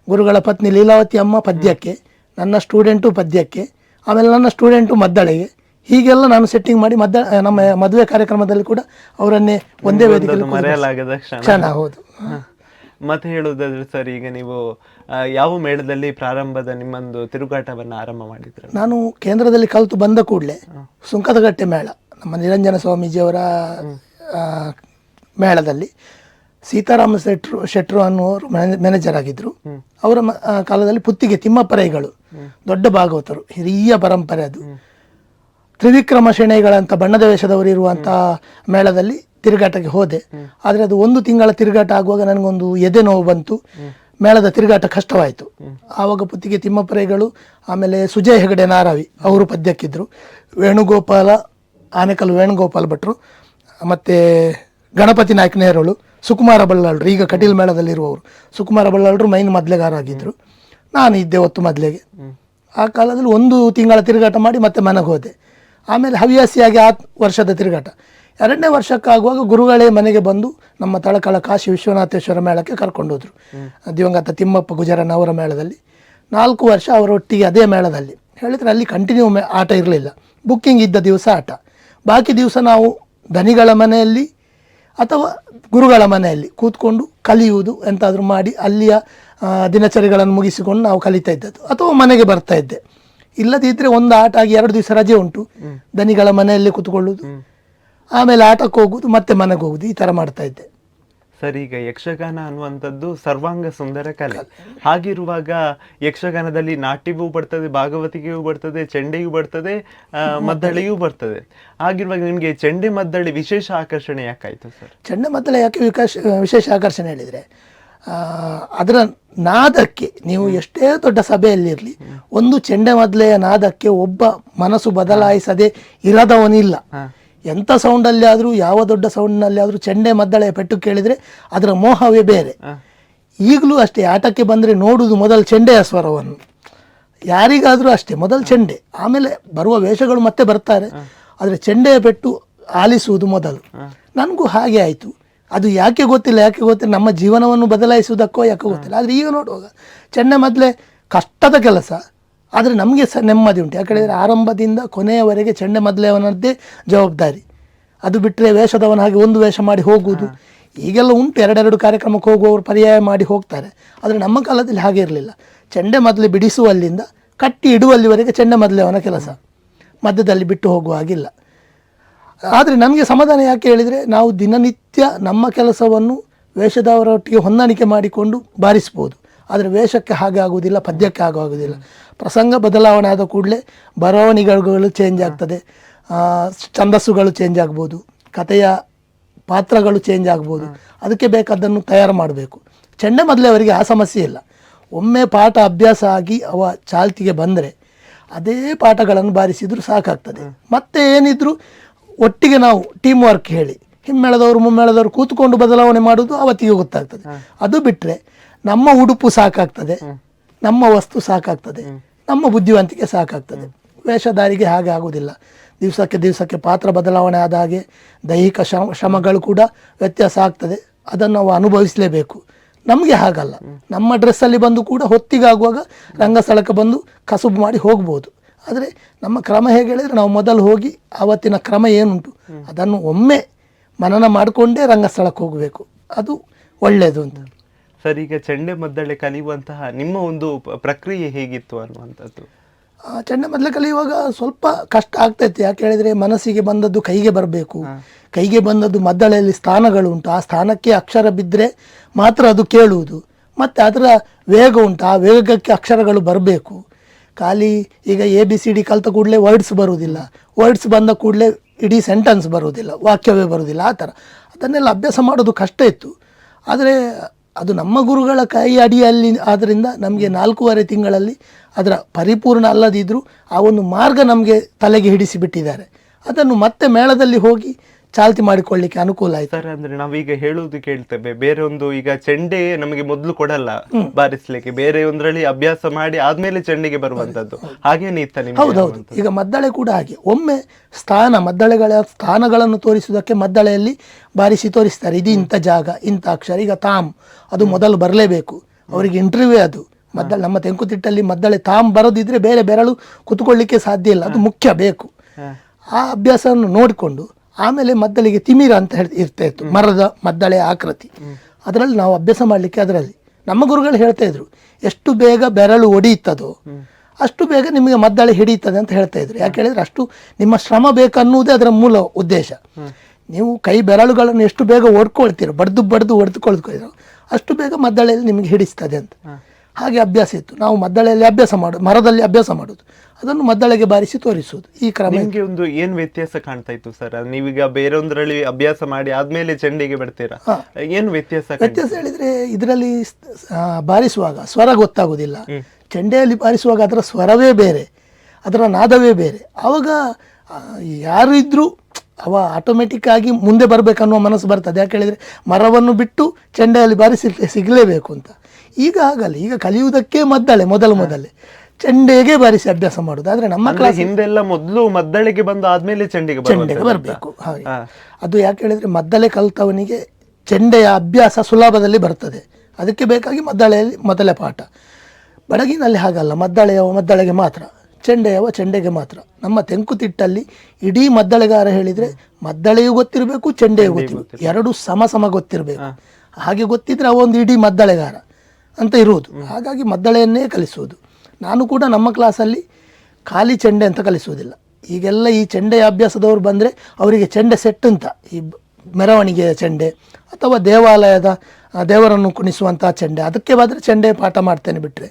ಗುರುಗಳ ಪತ್ನಿ ಲೀಲಾವತಿ ಅಮ್ಮ ಪದ್ಯಕ್ಕೆ ನನ್ನ ಸ್ಟೂಡೆಂಟು ಪದ್ಯಕ್ಕೆ ಆಮೇಲೆ ನನ್ನ ಸ್ಟೂಡೆಂಟು ಮದ್ದಳೆಗೆ ಹೀಗೆಲ್ಲ ನಾನು ಸೆಟ್ಟಿಂಗ್ ಮಾಡಿ ಮದ್ದ ನಮ್ಮ ಮದುವೆ ಕಾರ್ಯಕ್ರಮದಲ್ಲಿ ಕೂಡ ಅವರನ್ನೇ ಒಂದೇ ಮರೆಯಲಾಗದ ಕ್ಷಣ. ಹೌದು. ಮತ್ತೆ ಹೇಳುವುದಾದ್ರೆ ಸರ್ ಈಗ ನೀವು ಯಾವ ಮೇಳದಲ್ಲಿ ಪ್ರಾರಂಭದ ನಿಮ್ಮೊಂದು ತಿರುಗಾಟವನ್ನ ಆರಂಭ ಮಾಡಿದ್ರು? ನಾನು ಕೇಂದ್ರದಲ್ಲಿ ಕಲಿತು ಬಂದ ಕೂಡಲೇ ಸುಂಕದಗಟ್ಟೆ ಮೇಳ ನಮ್ಮ ನಿರಂಜನ ಸ್ವಾಮೀಜಿಯವರ ಮೇಳದಲ್ಲಿ. ಸೀತಾರಾಮ ಶೆಟ್ರು ಶೆಟ್ರು ಅನ್ನುವರು ಮ್ಯಾನೇಜರ್ ಆಗಿದ್ರು. ಅವರ ಕಾಲದಲ್ಲಿ ಪುತ್ತಿಗೆ ತಿಮ್ಮಪ್ಪರೈಗಳು, ದೊಡ್ಡ ಭಾಗವತರು, ಹಿರಿಯ ಪರಂಪರೆ ಅದು. ತ್ರಿವಿಕ್ರಮ ಶ್ರೇಣಿಗಳಂತ ಬಣ್ಣದ ವೇಷದವರು ಇರುವಂಥ ಮೇಳದಲ್ಲಿ ತಿರುಗಾಟಕ್ಕೆ ಹೋದೆ. ಆದರೆ ಅದು ಒಂದು ತಿಂಗಳ ತಿರುಗಾಟ ಆಗುವಾಗ ನನಗೊಂದು ಎದೆ ನೋವು ಬಂತು. ಮೇಳದ ತಿರುಗಾಟ ಕಷ್ಟವಾಯಿತು. ಆವಾಗ ಪುತ್ತಿಗೆ ತಿಮ್ಮಪ್ಪರೈಗಳು, ಆಮೇಲೆ ಸುಜಯ್ ಹೆಗಡೆ ನಾರಾವಿ ಅವರು ಪದ್ಯಕ್ಕಿದ್ರು. ವೇಣುಗೋಪಾಲ ಆನೆಕಲ್ ವೇಣುಗೋಪಾಲ್ ಭಟ್ರು, ಮತ್ತು ಗಣಪತಿ ನಾಯಕ್ ನೇರಳು ಸುಕುಮಾರ ಬಳ್ಳಾಳ್ರು, ಈಗ ಕಟೀಲ್ ಮೇಳದಲ್ಲಿರುವವರು. ಸುಕುಮಾರ ಬಳ್ಳಾಳ್ರು ಮೈನ್ ಮದ್ಲೆಗಾರಾಗಿದ್ದರು ನಾನು ಇದ್ದೆ ಹೊತ್ತು ಮೊದಲಿಗೆ. ಆ ಕಾಲದಲ್ಲಿ ಒಂದು ತಿಂಗಳ ತಿರುಗಾಟ ಮಾಡಿ ಮತ್ತೆ ಮನೆಗೆ ಹೋದೆ. ಆಮೇಲೆ ಹವ್ಯಾಸಿಯಾಗಿ ಆ ವರ್ಷದ ತಿರುಗಾಟ. ಎರಡನೇ ವರ್ಷಕ್ಕಾಗುವಾಗ ಗುರುಗಳೇ ಮನೆಗೆ ಬಂದು ನಮ್ಮ ತಳಕಳ ಕಾಶಿ ವಿಶ್ವನಾಥೇಶ್ವರ ಮೇಳಕ್ಕೆ ಕರ್ಕೊಂಡು ಹೋದರು ದಿವಂಗತ ತಿಮ್ಮಪ್ಪ ಗುಜರನ್ ಅವರ ಮೇಳದಲ್ಲಿ. ನಾಲ್ಕು ವರ್ಷ ಅವರೊಟ್ಟಿಗೆ ಅದೇ ಮೇಳದಲ್ಲಿ. ಹೇಳಿದ್ರೆ ಅಲ್ಲಿ ಕಂಟಿನ್ಯೂ ಆಟ ಇರಲಿಲ್ಲ. ಬುಕ್ಕಿಂಗ್ ಇದ್ದ ದಿವಸ ಆಟ. ಬಾಕಿ ದಿವಸ ನಾವು ದನಿಗಳ ಮನೆಯಲ್ಲಿ ಅಥವಾ ಗುರುಗಳ ಮನೆಯಲ್ಲಿ ಕೂತ್ಕೊಂಡು ಕಲಿಯುವುದು ಎಂತಾದರೂ ಮಾಡಿ ಅಲ್ಲಿಯ ದಿನಚರಿಗಳನ್ನು ಮುಗಿಸಿಕೊಂಡು ನಾವು ಕಲಿತಾ ಇದ್ದದ್ದು. ಅಥವಾ ಮನೆಗೆ ಬರ್ತಾ ಇದ್ದೆ. ಇಲ್ಲದಿದ್ದರೆ ಒಂದು ಆಟ ಆಗಿ ಎರಡು ದಿವಸ ರಜೆ ಉಂಟು. ದನಿಗಳ ಮನೆಯಲ್ಲಿ ಕೂತ್ಕೊಳ್ಳುವುದು. ಆಮೇಲೆ ಆಟಕ್ಕೆ ಹೋಗುದು ಮತ್ತೆ ಮನೆಗೆ ಹೋಗುದು ಈ ಥರ ಮಾಡ್ತಾ ಇದ್ದೆ. ಸರ್ ಈಗ ಯಕ್ಷಗಾನ ಅನ್ನುವಂಥದ್ದು ಸರ್ವಾಂಗ ಸುಂದರ ಕಲೆ. ಹಾಗಿರುವಾಗ ಯಕ್ಷಗಾನದಲ್ಲಿ ನಾಟ್ಯವೂ ಬರ್ತದೆ ಭಾಗವತಿಗೆಯೂ ಬರ್ತದೆ ಚೆಂಡೆಯೂ ಬರ್ತದೆ ಮದ್ದಳೆಯೂ ಬರ್ತದೆ. ಹಾಗಿರುವಾಗ ನಿಮಗೆ ಚೆಂಡೆ ಮದ್ದಳೆ ವಿಶೇಷ ಆಕರ್ಷಣೆ ಯಾಕಾಯ್ತು ಸರ್? ಚಂಡಮದ್ದಳೆ ಯಾಕೆ ವಿಕಾಸ ವಿಶೇಷ ಆಕರ್ಷಣೆ ಹೇಳಿದರೆ? ಅದರ ನಾದಕ್ಕೆ ನೀವು ಎಷ್ಟೇ ದೊಡ್ಡ ಸಭೆಯಲ್ಲಿರಲಿ ಒಂದು ಚೆಂಡೆ ಮದ್ಲೆಯ ನಾದಕ್ಕೆ ಒಬ್ಬ ಮನಸ್ಸು ಬದಲಾಯಿಸದೆ ಇರದವನಿಲ್ಲ. ಎಂಥ ಸೌಂಡಲ್ಲಿ ಆದರೂ ಯಾವ ದೊಡ್ಡ ಸೌಂಡ್ನಲ್ಲಿ ಆದರೂ ಚೆಂಡೆ ಮದ್ದಳೆ ಪೆಟ್ಟು ಕೇಳಿದರೆ ಅದರ ಮೋಹವೇ ಬೇರೆ. ಈಗಲೂ ಅಷ್ಟೇ ಆಟಕ್ಕೆ ಬಂದರೆ ನೋಡುವುದು ಮೊದಲು ಚೆಂಡೆಯ ಸ್ವರವನ್ನು ಯಾರಿಗಾದರೂ ಅಷ್ಟೇ ಮೊದಲು ಚೆಂಡೆ. ಆಮೇಲೆ ಬರುವ ವೇಷಗಳು ಮತ್ತೆ ಬರ್ತಾರೆ. ಆದರೆ ಚೆಂಡೆಯ ಪೆಟ್ಟು ಆಲಿಸುವುದು ಮೊದಲು. ನನಗೂ ಹಾಗೆ ಆಯಿತು. ಅದು ಯಾಕೆ ಗೊತ್ತಿಲ್ಲ ಯಾಕೆ ಗೊತ್ತಿಲ್ಲ. ನಮ್ಮ ಜೀವನವನ್ನು ಬದಲಾಯಿಸುವುದಕ್ಕೋ ಯಾಕೆ ಗೊತ್ತಿಲ್ಲ. ಆದರೆ ಈಗ ನೋಡುವಾಗ ಚೆಂಡೆ ಮೊದಲೇ ಕಷ್ಟದ ಕೆಲಸ. ಆದರೆ ನಮಗೆ ಸಹ ನೆಮ್ಮದಿ ಉಂಟು. ಯಾಕಂದರೆ ಆರಂಭದಿಂದ ಕೊನೆಯವರೆಗೆ ಚೆಂಡೆ ಮೊದಲೇವನದ್ದೇ ಜವಾಬ್ದಾರಿ. ಅದು ಬಿಟ್ಟರೆ ವೇಷದವನ ಹಾಗೆ ಒಂದು ವೇಷ ಮಾಡಿ ಹೋಗುವುದು. ಈಗೆಲ್ಲ ಉಂಟು ಎರಡೆರಡು ಕಾರ್ಯಕ್ರಮಕ್ಕೆ ಹೋಗುವವರು ಪರ್ಯಾಯ ಮಾಡಿ ಹೋಗ್ತಾರೆ. ಆದರೆ ನಮ್ಮ ಕಾಲದಲ್ಲಿ ಹಾಗೆ ಇರಲಿಲ್ಲ. ಚೆಂಡೆ ಮೊದಲು ಬಿಡಿಸುವಲ್ಲಿಂದ ಕಟ್ಟಿ ಇಡುವಲ್ಲಿವರೆಗೆ ಚೆಂಡೆ ಮೊದಲೇವನ ಕೆಲಸ. ಮಧ್ಯದಲ್ಲಿ ಬಿಟ್ಟು ಹೋಗುವ ಹಾಗಿಲ್ಲ. ಆದರೆ ನಮಗೆ ಸಮಾಧಾನ ಯಾಕೆ ಹೇಳಿದರೆ ನಾವು ದಿನನಿತ್ಯ ನಮ್ಮ ಕೆಲಸವನ್ನು ವೇಷದವರೊಟ್ಟಿಗೆ ಹೊಂದಾಣಿಕೆ ಮಾಡಿಕೊಂಡು ಬಾರಿಸ್ಬೋದು. ಆದರೆ ವೇಷಕ್ಕೆ ಹಾಗೆ ಆಗುವುದಿಲ್ಲ, ಪದ್ಯಕ್ಕೆ ಹಾಗೆ ಆಗುವುದಿಲ್ಲ. ಪ್ರಸಂಗ ಬದಲಾವಣೆ ಆದ ಕೂಡಲೇ ಬರವಣಿಗೆಗಳು ಚೇಂಜ್ ಆಗ್ತದೆ. ಛಂದಸ್ಸುಗಳು ಚೇಂಜ್ ಆಗ್ಬೋದು, ಕಥೆಯ ಪಾತ್ರಗಳು ಚೇಂಜ್ ಆಗ್ಬೋದು. ಅದಕ್ಕೆ ಬೇಕಾದ್ದನ್ನು ತಯಾರು ಮಾಡಬೇಕು. ಚೆಂಡೆ ಮೊದಲೇ ಅವರಿಗೆ ಆ ಸಮಸ್ಯೆ ಇಲ್ಲ. ಒಮ್ಮೆ ಪಾಠ ಅಭ್ಯಾಸ ಆಗಿ ಅವ ಚಾಲ್ತಿಗೆ ಬಂದರೆ ಅದೇ ಪಾಠಗಳನ್ನು ಬಾರಿಸಿದ್ರು ಸಾಕಾಗ್ತದೆ. ಮತ್ತೆ ಏನಿದ್ರು ಒಟ್ಟಿಗೆ ನಾವು ಟೀಮ್ ವರ್ಕ್ ಹೇಳಿ, ಹಿಮ್ಮೇಳದವರು, ಮುಮ್ಮೇಳದವರು ಕೂತ್ಕೊಂಡು ಬದಲಾವಣೆ ಮಾಡೋದು ಅವತ್ತಿಗೆ ಗೊತ್ತಾಗ್ತದೆ. ಅದು ಬಿಟ್ಟರೆ ನಮ್ಮ ಉಡುಪು ಸಾಕಾಗ್ತದೆ ನಮ್ಮ ವಸ್ತು ಸಾಕಾಗ್ತದೆ ನಮ್ಮ ಬುದ್ಧಿವಂತಿಕೆ ಸಾಕಾಗ್ತದೆ. ವೇಷಧಾರಿಗೆ ಹಾಗೆ ಆಗುವುದಿಲ್ಲ. ದಿವಸಕ್ಕೆ ದಿವಸಕ್ಕೆ ಪಾತ್ರ ಬದಲಾವಣೆ ಆದ ಹಾಗೆ ದೈಹಿಕ ಶ್ರಮ ಶ್ರಮಗಳು ಕೂಡ ವ್ಯತ್ಯಾಸ ಆಗ್ತದೆ. ಅದನ್ನು ನಾವು ಅನುಭವಿಸಲೇಬೇಕು. ನಮಗೆ ಹಾಗಲ್ಲ. ನಮ್ಮ ಡ್ರೆಸ್ಸಲ್ಲಿ ಬಂದು ಕೂಡ ಹೊತ್ತಿಗಾಗುವಾಗ ರಂಗಸ್ಥಳಕ್ಕೆ ಬಂದು ಕಸುಬು ಮಾಡಿ ಹೋಗ್ಬೋದು. ಆದರೆ ನಮ್ಮ ಕ್ರಮ ಹೇಗೆ ಹೇಳಿದರೆ ನಾವು ಮೊದಲು ಹೋಗಿ ಆವತ್ತಿನ ಕ್ರಮ ಏನುಂಟು? ಅದನ್ನು ಒಮ್ಮೆ ಮನನ ಮಾಡಿಕೊಂಡೇ ರಂಗಸ್ಥಳಕ್ಕೆ ಹೋಗಬೇಕು. ಅದು ಒಳ್ಳೆಯದು ಅಂತ. ಸರ್ ಈಗ ಚೆಂಡೆ ಮದ್ದಳೆ ಕಲಿಯುವಂತಹ ನಿಮ್ಮ ಒಂದು ಪ್ರಕ್ರಿಯೆ ಹೇಗಿತ್ತು ಅನ್ನುವಂಥದ್ದು? ಚೆಂಡೆ ಮದ್ದಳೆ ಕಲಿಯುವಾಗ ಸ್ವಲ್ಪ ಕಷ್ಟ ಆಗ್ತೈತೆ. ಯಾಕೆ ಹೇಳಿದ್ರೆ ಮನಸ್ಸಿಗೆ ಬಂದದ್ದು ಕೈಗೆ ಬರಬೇಕು. ಕೈಗೆ ಬಂದದ್ದು ಮದ್ದಳೆಯಲ್ಲಿ ಸ್ಥಾನಗಳು ಉಂಟು. ಆ ಸ್ಥಾನಕ್ಕೆ ಅಕ್ಷರ ಬಿದ್ದರೆ ಮಾತ್ರ ಅದು ಕೇಳುವುದು. ಮತ್ತು ಅದರ ವೇಗ ಉಂಟು. ಆ ವೇಗಕ್ಕೆ ಅಕ್ಷರಗಳು ಬರಬೇಕು. ಖಾಲಿ ಈಗ ಎ ಬಿ ಸಿ ಡಿ ಕಲಿತ ಕೂಡಲೇ ವರ್ಡ್ಸ್ ಬರುವುದಿಲ್ಲ. ವರ್ಡ್ಸ್ ಬಂದ ಕೂಡಲೇ ಇಡೀ ಸೆಂಟೆನ್ಸ್ ಬರುವುದಿಲ್ಲ. ವಾಕ್ಯವೇ ಬರುವುದಿಲ್ಲ. ಆ ಥರ. ಅದನ್ನೆಲ್ಲ ಅಭ್ಯಾಸ ಮಾಡೋದು ಕಷ್ಟ ಇತ್ತು. ಆದರೆ ಅದು ನಮ್ಮ ಗುರುಗಳ ಕೈ ಅಡಿಯಲ್ಲಿ ಆದ್ದರಿಂದ ನಮಗೆ ನಾಲ್ಕೂವರೆ ತಿಂಗಳಲ್ಲಿ ಅದರ ಪರಿಪೂರ್ಣ ಅಲ್ಲದಿದ್ದರೂ ಆ ಒಂದು ಮಾರ್ಗ ನಮಗೆ ತಲೆಗೆ ಹಿಡಿಸಿಬಿಟ್ಟಿದ್ದಾರೆ. ಅದನ್ನು ಮತ್ತೆ ಮೇಳದಲ್ಲಿ ಹೋಗಿ ಚಾಲ್ತಿ ಮಾಡಿಕೊಳ್ಳಿಕ್ಕೆ ಅನುಕೂಲ ಆಯ್ತು. ಸರ್ ಅಂದ್ರೆ ನಾವೀಗ ಹೇಳುವುದು ಕೇಳ್ತೇವೆ ಬೇರೆ ಒಂದು ಈಗ ಚೆಂಡೆ ನಮಗೆ ಮೊದಲು ಕೊಡಲ್ಲ ಬಾರಿಸ್ಲಿಕ್ಕೆ ಬೇರೆ ಒಂದ್ರಲ್ಲಿ ಅಭ್ಯಾಸ ಮಾಡಿ ಆದ್ಮೇಲೆ ಚೆಂಡೆಗೆ ಬರುವಂತದ್ದು. ಹಾಗೇನೆ ಇತ್ತ ನಿಮ್ಗೆ ಹೌದೌದು ಈಗ ಮದ್ದಳೆ ಕೂಡ ಹಾಗೆ. ಒಮ್ಮೆ ಸ್ಥಾನ ಮದ್ದಳೆಗಳ ಸ್ಥಾನಗಳನ್ನು ತೋರಿಸುವುದಕ್ಕೆ ಮದ್ದಳೆಯಲ್ಲಿ ಬಾರಿಸಿ ತೋರಿಸ್ತಾರೆ. ಇದು ಇಂಥ ಜಾಗ ಇಂಥ ಅಕ್ಷರ ಈಗ ತಾಮ್ ಅದು ಮೊದಲು ಬರಲೇಬೇಕು. ಅವರಿಗೆ ಇಂಟರ್ವ್ಯೂ ಅದು. ಮದ್ದಳೆ ನಮ್ಮ ತೆಂಕುತಿಟ್ಟಲ್ಲಿ ಮದ್ದಳೆ ತಾಮ್ ಬರೋದಿದ್ರೆ ಬೇರೆ ಬೆರಳು ಕುತ್ಕೊಳ್ಳಿಕ್ಕೆ ಸಾಧ್ಯ ಇಲ್ಲ. ಅದು ಮುಖ್ಯ ಬೇಕು. ಆ ಅಭ್ಯಾಸವನ್ನು ನೋಡಿಕೊಂಡು ಆಮೇಲೆ ಮದ್ದಳಿಗೆ ತಿಮಿರ ಅಂತ ಹೇಳಿ ಇರ್ತಾ ಇತ್ತು ಮರದ ಮದ್ದಳೆ ಆಕೃತಿ. ಅದರಲ್ಲಿ ನಾವು ಅಭ್ಯಾಸ ಮಾಡಲಿಕ್ಕೆ ಅದರಲ್ಲಿ. ನಮ್ಮ ಗುರುಗಳು ಹೇಳ್ತಾ ಇದ್ರು ಎಷ್ಟು ಬೇಗ ಬೆರಳು ಒಡೆಯುತ್ತದೋ ಅಷ್ಟು ಬೇಗ ನಿಮಗೆ ಮದ್ದಳೆ ಹಿಡಿಯುತ್ತದೆ ಅಂತ ಹೇಳ್ತಾ ಇದ್ರು. ಯಾಕೆ ಹೇಳಿದ್ರೆ ಅಷ್ಟು ನಿಮ್ಮ ಶ್ರಮ ಬೇಕನ್ನುವುದೇ ಅದರ ಮೂಲ ಉದ್ದೇಶ. ನೀವು ಕೈ ಬೆರಳುಗಳನ್ನು ಎಷ್ಟು ಬೇಗ ಓಡ್ಕೊಳ್ತೀರೋ ಬಡ್ದು ಬಡ್ದು ಹೊಡೆದುಕೊಳ್ತೀರ ಅಷ್ಟು ಬೇಗ ಮದ್ದಳೆಯಲ್ಲಿ ನಿಮಗೆ ಹಿಡಿಸ್ತದೆ ಅಂತ. ಹಾಗೆ ಅಭ್ಯಾಸ ಇತ್ತು. ನಾವು ಮದ್ದಳೆಯಲ್ಲಿ ಅಭ್ಯಾಸ ಮಾಡೋದು ಮರದಲ್ಲಿ ಅಭ್ಯಾಸ ಮಾಡೋದು. ಅದನ್ನು ಮದ್ದಳೆಗೆ ಬಾರಿಸಿ ತೋರಿಸುವುದು. ಈ ಕ್ರಮ. ಒಂದು ಏನು ವ್ಯತ್ಯಾಸ ಕಾಣ್ತಾ ಇತ್ತು ಸರ್? ನೀವೀಗ ಬೇರೊಂದರಲ್ಲಿ ಅಭ್ಯಾಸ ಮಾಡಿ ಆದ್ಮೇಲೆ ಚೆಂಡೆಗೆ ಬರ್ತೀರಾ ಏನು ವ್ಯತ್ಯಾಸ ವ್ಯತ್ಯಾಸ ಹೇಳಿದ್ರೆ ಇದರಲ್ಲಿ ಬಾರಿಸುವಾಗ ಸ್ವರ ಗೊತ್ತಾಗೋದಿಲ್ಲ ಚೆಂಡೆಯಲ್ಲಿ ಬಾರಿಸುವಾಗ ಅದರ ಸ್ವರವೇ ಬೇರೆ ಅದರ ನಾದವೇ ಬೇರೆ. ಆವಾಗ ಯಾರು ಇದ್ದರೂ ಅವ ಆಟೋಮೆಟಿಕ್ ಆಗಿ ಮುಂದೆ ಬರಬೇಕನ್ನುವ ಮನಸ್ಸು ಬರ್ತದೆ. ಯಾಕೆ ಹೇಳಿದ್ರೆ ಮರವನ್ನು ಬಿಟ್ಟು ಚೆಂಡೆಯಲ್ಲಿ ಬಾರಿಸಿ ಸಿಗಲೇಬೇಕು ಅಂತ. ಈಗ ಆಗಲ್ಲ ಈಗ ಕಲಿಯುವುದಕ್ಕೆ ಮದ್ದಳೆ ಮೊದಲು ಮೊದಲೇ. ಚೆಂಡೆಗೆ ಬಾರಿಸಿ ಅಭ್ಯಾಸ ಮಾಡುದು. ಆದ್ರೆ ನಮ್ಮ ಕ್ಲಾಸ್ ಹಿಂದೆಲ್ಲ ಮೊದಲು ಮದ್ದಳೆಗೆ ಬಂದು ಆದ್ಮೇಲೆ ಚೆಂಡೆಗೆ ಚೆಂಡೆಗೆ ಬರಬೇಕು. ಹಾಗೆ. ಅದು ಯಾಕೆ ಹೇಳಿದ್ರೆ ಮದ್ದಳೆ ಕಲಿತವನಿಗೆ ಚೆಂಡೆಯ ಅಭ್ಯಾಸ ಸುಲಭದಲ್ಲಿ ಬರ್ತದೆ. ಅದಕ್ಕೆ ಬೇಕಾಗಿ ಮದ್ದಳೆಯಲ್ಲಿ ಮೊದಲೇ ಪಾಠ. ಬಡಗಿನಲ್ಲಿ ಹಾಗಲ್ಲ ಮದ್ದಳೆಯವ ಮದ್ದಳೆಗೆ ಮಾತ್ರ ಚೆಂಡೆಯವ ಚೆಂಡೆಗೆ ಮಾತ್ರ. ನಮ್ಮ ತೆಂಕುತಿಟ್ಟಲ್ಲಿ ಇಡೀ ಮದ್ದಳೆಗಾರ ಹೇಳಿದ್ರೆ ಮದ್ದಳೆಯೂ ಗೊತ್ತಿರಬೇಕು ಚೆಂಡೆಯೂ ಗೊತ್ತಿರಬೇಕು. ಎರಡು ಸಮ ಸಮ ಗೊತ್ತಿರಬೇಕು. ಹಾಗೆ ಗೊತ್ತಿದ್ರೆ ಅವೊಂದು ಇಡೀ ಮದ್ದಳೆಗಾರ ಅಂತ ಇರುವುದು. ಹಾಗಾಗಿ ಮದ್ದಳೆಯನ್ನೇ ಕಲಿಸುವುದು. ನಾನು ಕೂಡ ನಮ್ಮ ಕ್ಲಾಸಲ್ಲಿ ಖಾಲಿ ಚೆಂಡೆ ಅಂತ ಕಲಿಸುವುದಿಲ್ಲ. ಈಗೆಲ್ಲ ಈ ಚೆಂಡೆ ಅಭ್ಯಾಸದವರು ಬಂದರೆ ಅವರಿಗೆ ಚೆಂಡೆ ಸೆಟ್ ಅಂತ, ಈ ಮೆರವಣಿಗೆಯ ಚೆಂಡೆ ಅಥವಾ ದೇವಾಲಯದ ದೇವರನ್ನು ಕುಣಿಸುವಂಥ ಚೆಂಡೆ, ಅದಕ್ಕೆ ಬಂದರೆ ಚೆಂಡೆ ಪಾಠ ಮಾಡ್ತೇನೆ ಬಿಟ್ಟರೆ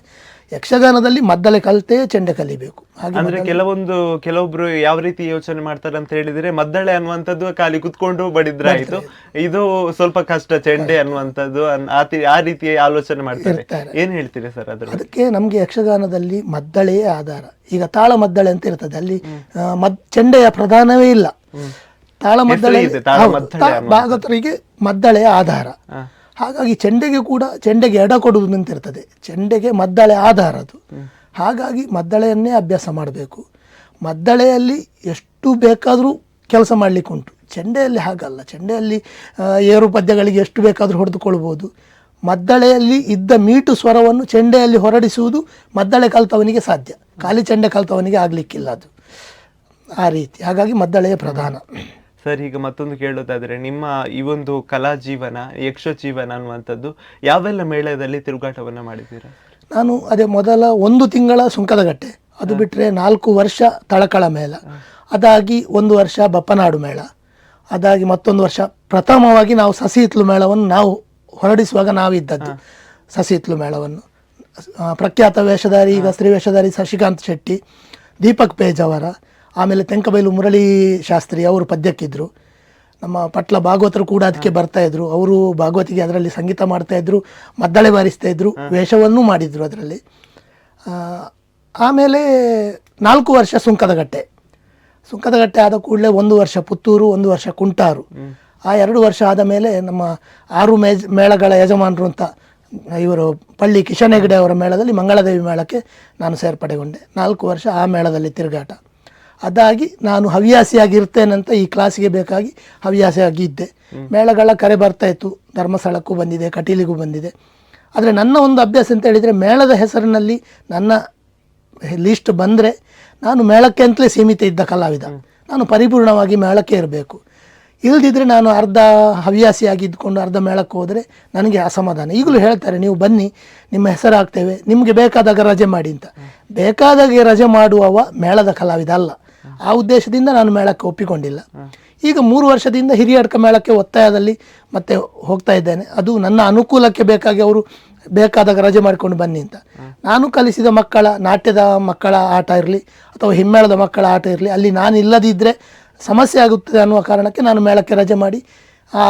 ಯಕ್ಷಗಾನದಲ್ಲಿ ಮದ್ದಲೆ ಕಲಿತೆ ಚೆಂಡೆ ಕಲಿಬೇಕು. ಅಂದ್ರೆ ಕೆಲವೊಂದು ಕೆಲವೊಬ್ರು ಯಾವ ರೀತಿ ಯೋಚನೆ ಮಾಡ್ತಾರೆ ಅಂತ ಹೇಳಿದ್ರೆ ಮದ್ದಳೆ ಅನ್ನುವಂಥದ್ದು ಖಾಲಿ ಕುತ್ಕೊಂಡು ಬಡಿದ್ರೆ ಆಯ್ತು ಇದು ಸ್ವಲ್ಪ ಕಷ್ಟ ಚೆಂಡೆ ಅನ್ನುವಂಥದ್ದು ಅನ್- ಆ ರೀತಿ ಆಲೋಚನೆ ಮಾಡ್ತಾರೆ. ಇರ್ತಾರೆ. ಏನ್ ಹೇಳ್ತೀರಿ ಸರ್ ಅದ್ರ ಅದಕ್ಕೆ ನಮ್ಗೆ ಯಕ್ಷಗಾನದಲ್ಲಿ ಮದ್ದಳೆಯೇ ಆಧಾರ. ಈಗ ತಾಳ ಮದ್ದಳೆ ಅಂತ ಇರ್ತದೆ. ಅಲ್ಲಿ ಮದ್ ಚೆಂಡೆಯ ಪ್ರಧಾನವೇ ಇಲ್ಲ. ತಾಳ ಮದ್ದಳೆ ಭಾಗತರಿಗೆ ಮದ್ದಳೆಯ ಆಧಾರ. ಹಾಗಾಗಿ ಚೆಂಡೆಗೆ ಕೂಡ ಚೆಂಡೆಗೆ ಎಡ ಕೊಡುವುದು ನಿಂತಿರ್ತದೆ. ಚೆಂಡೆಗೆ ಮದ್ದಳೆ ಆಧಾರ ಅದು. ಹಾಗಾಗಿ ಮದ್ದಳೆಯನ್ನೇ ಅಭ್ಯಾಸ ಮಾಡಬೇಕು. ಮದ್ದಳೆಯಲ್ಲಿ ಎಷ್ಟು ಬೇಕಾದರೂ ಕೆಲಸ ಮಾಡಲಿಕ್ಕೆ ಉಂಟು. ಚೆಂಡೆಯಲ್ಲಿ ಹಾಗಲ್ಲ. ಚೆಂಡೆಯಲ್ಲಿ ಏರು ಪದ್ಯಗಳಿಗೆ ಎಷ್ಟು ಬೇಕಾದರೂ ಹೊಡೆದುಕೊಳ್ಬೋದು. ಮದ್ದಳೆಯಲ್ಲಿ ಇದ್ದ ಮೀಟು ಸ್ವರವನ್ನು ಚೆಂಡೆಯಲ್ಲಿ ಹೊರಡಿಸುವುದು ಮದ್ದಳೆ ಕಲ್ತವನಿಗೆ ಸಾಧ್ಯ. ಖಾಲಿ ಚೆಂಡೆ ಕಲ್ತವನಿಗೆ ಆಗಲಿಕ್ಕಿಲ್ಲ ಅದು. ಆ ರೀತಿ. ಹಾಗಾಗಿ ಮದ್ದಳೆಯ ಪ್ರಧಾನ. ಸರ್ ಈಗ ಮತ್ತೊಂದು ಕೇಳೋದಾದರೆ ನಿಮ್ಮ ಈ ಒಂದು ಕಲಾ ಜೀವನ ಯಕ್ಷ ಜೀವನ ಅನ್ನುವಂಥದ್ದು ಯಾವೆಲ್ಲ ಮೇಳದಲ್ಲಿ ತಿರುಗಾಟವನ್ನು ಮಾಡಿದ್ದೀರಾ? ನಾನು ಅದೇ ಮೊದಲ ಒಂದು ತಿಂಗಳ ಸುಂಕದಗಟ್ಟೆ ಅದು ಬಿಟ್ಟರೆ ನಾಲ್ಕು ವರ್ಷ ತಳಕಳ ಮೇಳ. ಅದಾಗಿ ಒಂದು ವರ್ಷ ಬಪ್ಪನಾಡು ಮೇಳ. ಅದಾಗಿ ಮತ್ತೊಂದು ವರ್ಷ ಪ್ರಥಮವಾಗಿ ನಾವು ಸಸಿ ಹಿತ್ಲು ಮೇಳವನ್ನು ನಾವು ಹೊರಡಿಸುವಾಗ ನಾವಿದ್ದದ್ದು. ಸಸಿಹಿತ್ಲು ಮೇಳವನ್ನು. ಪ್ರಖ್ಯಾತ ವೇಷಧಾರಿ ಈಗ ಸ್ತ್ರೀ ವೇಷಧಾರಿ ಶಶಿಕಾಂತ್ ಶೆಟ್ಟಿ ದೀಪಕ್ ಪೇಜ್ ಅವರ ಆಮೇಲೆ ತೆಂಕಬೈಲು ಮುರಳಿ ಶಾಸ್ತ್ರಿ ಅವರು ಪದ್ಯಕ್ಕಿದ್ದರು ನಮ್ಮ ಪಟ್ಲ ಭಾಗವತರು ಕೂಡ ಅದಕ್ಕೆ ಬರ್ತಾ ಇದ್ರು. ಅವರು ಭಾಗವತಿಗೆ ಅದರಲ್ಲಿ ಸಂಗೀತ ಮಾಡ್ತಾ ಇದ್ರು ಮದ್ದಳೆ ಬಾರಿಸ್ತಾ ಇದ್ರು ವೇಷವನ್ನೂ ಮಾಡಿದ್ರು ಅದರಲ್ಲಿ. ಆಮೇಲೆ ನಾಲ್ಕು ವರ್ಷ ಸುಂಕದಗಟ್ಟೆ ಸುಂಕದಗಟ್ಟೆ ಆದ ಕೂಡಲೇ ಒಂದು ವರ್ಷ ಪುತ್ತೂರು ಒಂದು ವರ್ಷ ಕುಂಟಾರು. ಆ ಎರಡು ವರ್ಷ ಆದ ಮೇಲೆ ನಮ್ಮ ಆರು ಮೇಜ್ ಮೇಳಗಳ ಯಜಮಾನರು ಅಂತ ಇವರು ಪಳ್ಳಿ ಕಿಶನ್ ಹೆಗಡೆ ಅವರ ಮೇಳದಲ್ಲಿ ಮಂಗಳದೇವಿ ಮೇಳಕ್ಕೆ ನಾನು ಸೇರ್ಪಡೆಗೊಂಡೆ. ನಾಲ್ಕು ವರ್ಷ ಆ ಮೇಳದಲ್ಲಿ ತಿರುಗಾಟ. ಅದಾಗಿ ನಾನು ಹವ್ಯಾಸಿಯಾಗಿ ಇರ್ತೇನಂತ ಈ ಕ್ಲಾಸಿಗೆ ಬೇಕಾಗಿ ಹವ್ಯಾಸಿಯಾಗಿ ಇದ್ದೆ. ಮೇಳಗಳ ಕರೆ ಬರ್ತಾ ಇತ್ತು. ಧರ್ಮಸ್ಥಳಕ್ಕೂ ಬಂದಿದೆ ಕಟೀಲಿಗೂ ಬಂದಿದೆ. ಆದರೆ ನನ್ನ ಒಂದು ಅಭ್ಯಾಸ ಅಂತ ಹೇಳಿದರೆ ಮೇಳದ ಹೆಸರಿನಲ್ಲಿ ನನ್ನ ಲೀಸ್ಟ್ ಬಂದರೆ ನಾನು ಮೇಳಕ್ಕೆ ಅಂತಲೇ ಸೀಮಿತ ಇದ್ದ ಕಲಾವಿದ. ನಾನು ಪರಿಪೂರ್ಣವಾಗಿ ಮೇಳಕ್ಕೆ ಇರಬೇಕು. ಇಲ್ದಿದ್ರೆ ನಾನು ಅರ್ಧ ಹವ್ಯಾಸಿಯಾಗಿ ಇದ್ಕೊಂಡು ಅರ್ಧ ಮೇಳಕ್ಕೆ ಹೋದರೆ ನನಗೆ ಅಸಮಾಧಾನ. ಈಗಲೂ ಹೇಳ್ತಾರೆ ನೀವು ಬನ್ನಿ ನಿಮ್ಮ ಹೆಸರು ಹಾಕ್ತೇವೆ ನಿಮಗೆ ಬೇಕಾದಾಗ ರಜೆ ಮಾಡಿ ಅಂತ. ಬೇಕಾದಾಗೆ ರಜೆ ಮಾಡುವವ ಮೇಳದ ಕಲಾವಿದ ಅಲ್ಲ. ಆ ಉದ್ದೇಶದಿಂದ ನಾನು ಮೇಳಕ್ಕೆ ಒಪ್ಪಿಕೊಂಡಿಲ್ಲ. ಈಗ ಮೂರು ವರ್ಷದಿಂದ ಹಿರಿಯಡ್ಕ ಮೇಳಕ್ಕೆ ಒತ್ತಾಯದಲ್ಲಿ ಮತ್ತೆ ಹೋಗ್ತಾ ಇದ್ದೇನೆ. ಅದು ನನ್ನ ಅನುಕೂಲಕ್ಕೆ ಬೇಕಾಗಿ ಅವರು ಬೇಕಾದಾಗ ರಜೆ ಮಾಡಿಕೊಂಡು ಬನ್ನಿ ಅಂತ. ನಾನು ಕಲಿಸಿದ ಮಕ್ಕಳ ನಾಟ್ಯದ ಮಕ್ಕಳ ಆಟ ಇರಲಿ ಅಥವಾ ಹಿಮ್ಮೇಳದ ಮಕ್ಕಳ ಆಟ ಇರಲಿ ಅಲ್ಲಿ ನಾನು ಇಲ್ಲದಿದ್ದರೆ ಸಮಸ್ಯೆ ಆಗುತ್ತದೆ ಅನ್ನುವ ಕಾರಣಕ್ಕೆ ನಾನು ಮೇಳಕ್ಕೆ ರಜೆ ಮಾಡಿ ಆ,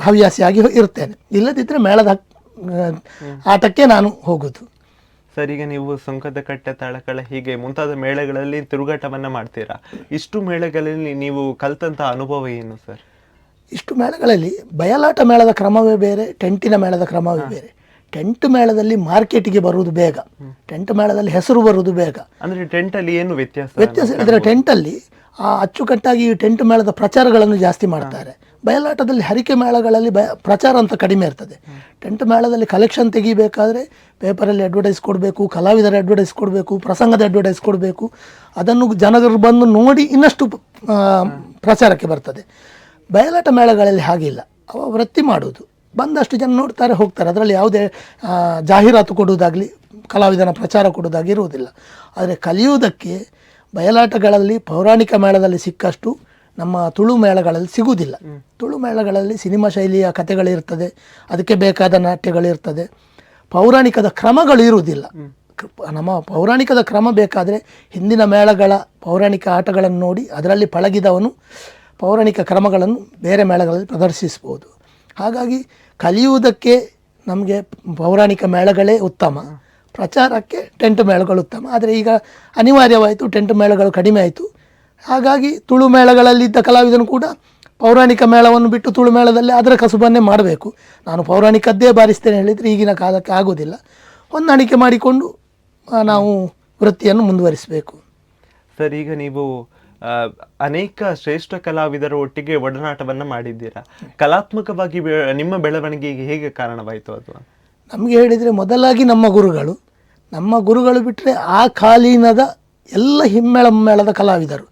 ಹವ್ಯಾಸಿಯಾಗಿ ಇರ್ತೇನೆ ಇಲ್ಲದಿದ್ದರೆ ಮೇಳದ ಆಟಕ್ಕೆ ನಾನು ಹೋಗೋದು. ಸರ್ ಈಗ ನೀವು ಸುಂಕದ ಕಟ್ಟೆ ತಾಳಕಳ ಹೀಗೆ ಮುಂತಾದ ಮೇಳಗಳಲ್ಲಿ ತಿರುಗಾಟವನ್ನು ಮಾಡ್ತೀರಾ? ಇಷ್ಟು ಮೇಳಗಳಲ್ಲಿ ನೀವು ಕಲ್ತಂತ ಅನುಭವ ಏನು ಸರ್? ಇಷ್ಟು ಮೇಳಗಳಲ್ಲಿ ಬಯಲಾಟ ಮೇಳದ ಕ್ರಮವೇ ಬೇರೆ ಟೆಂಟಿನ ಮೇಳದ ಕ್ರಮವೇ ಬೇರೆ. ಟೆಂಟ್ ಮೇಳದಲ್ಲಿ ಮಾರ್ಕೆಟಿಗೆ ಬರುವುದು ಬೇಗ. ಟೆಂಟ್ ಮೇಳದಲ್ಲಿ ಹೆಸರು ಬರುವುದು ಬೇಗ. ಅಂದ್ರೆ ಟೆಂಟ್ ಅಲ್ಲಿ ಏನು ವ್ಯತ್ಯಾಸ? ವ್ಯತ್ಯಾಸ ಟೆಂಟ್ ಟೆಂಟಲ್ಲಿ ಆ ಅಚ್ಚುಕಟ್ಟಾಗಿ ಈ ಟೆಂಟ್ ಮೇಳದ ಪ್ರಚಾರಗಳನ್ನು ಜಾಸ್ತಿ ಮಾಡ್ತಾರೆ. ಬಯಲಾಟದಲ್ಲಿ ಹರಿಕೆ ಮೇಳಗಳಲ್ಲಿ ಬಯ ಪ್ರಚಾರ ಅಂತ ಕಡಿಮೆ ಇರ್ತದೆ. ಟೆಂಟ್ ಮೇಳದಲ್ಲಿ ಕಲೆಕ್ಷನ್ ತೆಗಿಬೇಕಾದ್ರೆ ಪೇಪರಲ್ಲಿ ಅಡ್ವರ್ಟೈಸ್ ಕೊಡಬೇಕು, ಕಲಾವಿದರ ಅಡ್ವರ್ಟೈಸ್ ಕೊಡಬೇಕು, ಪ್ರಸಂಗದ ಅಡ್ವರ್ಟೈಸ್ ಕೊಡಬೇಕು. ಅದನ್ನು ಜನರು ಬಂದು ನೋಡಿ ಇನ್ನಷ್ಟು ಪ್ರಚಾರಕ್ಕೆ ಬರ್ತದೆ. ಬಯಲಾಟ ಮೇಳಗಳಲ್ಲಿ ಹಾಗಿಲ್ಲ. ಅವ ವೃತ್ತಿ ಮಾಡುವುದು. ಬಂದಷ್ಟು ಜನ ನೋಡ್ತಾರೆ, ಹೋಗ್ತಾರೆ. ಅದರಲ್ಲಿ ಯಾವುದೇ ಜಾಹೀರಾತು ಕೊಡುವುದಾಗಲಿ, ಕಲಾವಿದನ ಪ್ರಚಾರ ಕೊಡುವುದಾಗಿ ಇರುವುದಿಲ್ಲ. ಆದರೆ ಕಲಿಯುವುದಕ್ಕೆ ಬಯಲಾಟಗಳಲ್ಲಿ, ಪೌರಾಣಿಕ ಮೇಳದಲ್ಲಿ ಸಿಕ್ಕಷ್ಟು ನಮ್ಮ ತುಳು ಮೇಳಗಳಲ್ಲಿ ಸಿಗುವುದಿಲ್ಲ. ತುಳು ಮೇಳಗಳಲ್ಲಿ ಸಿನಿಮಾ ಶೈಲಿಯ ಕಥೆಗಳಿರ್ತದೆ, ಅದಕ್ಕೆ ಬೇಕಾದ ನಾಟ್ಯಗಳಿರ್ತದೆ. ಪೌರಾಣಿಕದ ಕ್ರಮಗಳು ಇರುವುದಿಲ್ಲ. ನಮ್ಮ ಪೌರಾಣಿಕದ ಕ್ರಮ ಬೇಕಾದರೆ ಹಿಂದಿನ ಮೇಳಗಳ ಪೌರಾಣಿಕ ಆಟಗಳನ್ನು ನೋಡಿ, ಅದರಲ್ಲಿ ಪಳಗಿದವನು ಪೌರಾಣಿಕ ಕ್ರಮಗಳನ್ನು ಬೇರೆ ಮೇಳಗಳಲ್ಲಿ ಪ್ರದರ್ಶಿಸ್ಬೋದು ಹಾಗಾಗಿ ಕಲಿಯುವುದಕ್ಕೆ ನಮಗೆ ಪೌರಾಣಿಕ ಮೇಳಗಳೇ ಉತ್ತಮ. ಪ್ರಚಾರಕ್ಕೆ ಟೆಂಟ್ ಮೇಳಗಳು ಉತ್ತಮ ಆದರೆ ಈಗ ಅನಿವಾರ್ಯವಾಯಿತು ಟೆಂಟ್ ಮೇಳಗಳು ಕಡಿಮೆ ಆಯಿತು. ಹಾಗಾಗಿ ತುಳು ಮೇಳಗಳಲ್ಲಿದ್ದ ಕಲಾವಿದನು ಕೂಡ ಪೌರಾಣಿಕ ಮೇಳವನ್ನು ಬಿಟ್ಟು ತುಳು ಮೇಳದಲ್ಲಿ ಅದರ ಕಸುಬನ್ನೇ ಮಾಡಬೇಕು. ನಾನು ಪೌರಾಣಿಕದ್ದೇ ಬಾರಿಸ್ತೇನೆ ಹೇಳಿದರೆ ಈಗಿನ ಕಾಲಕ್ಕೆ ಆಗೋದಿಲ್ಲ. ಹೊಂದಾಣಿಕೆ ಮಾಡಿಕೊಂಡು ನಾವು ವೃತ್ತಿಯನ್ನು ಮುಂದುವರಿಸಬೇಕು. ಸರ್ ಈಗ ನೀವು ಅನೇಕ ಶ್ರೇಷ್ಠ ಕಲಾವಿದರ ಒಟ್ಟಿಗೆ ಒಡನಾಟವನ್ನು ಮಾಡಿದ್ದೀರಾ? ಕಲಾತ್ಮಕವಾಗಿ ನಿಮ್ಮ ಬೆಳವಣಿಗೆಗೆ ಹೇಗೆ ಕಾರಣವಾಯಿತು ಅಥವಾ ನಮಗೆ ಹೇಳಿದರೆ ಮೊದಲಾಗಿ ನಮ್ಮ ಗುರುಗಳು ನಮ್ಮ ಗುರುಗಳು ಬಿಟ್ಟರೆ ಆ ಕಾಲೀನದ ಎಲ್ಲ ಹಿಮ್ಮೇಳಮ್ಮೇಳದ ಕಲಾವಿದರು.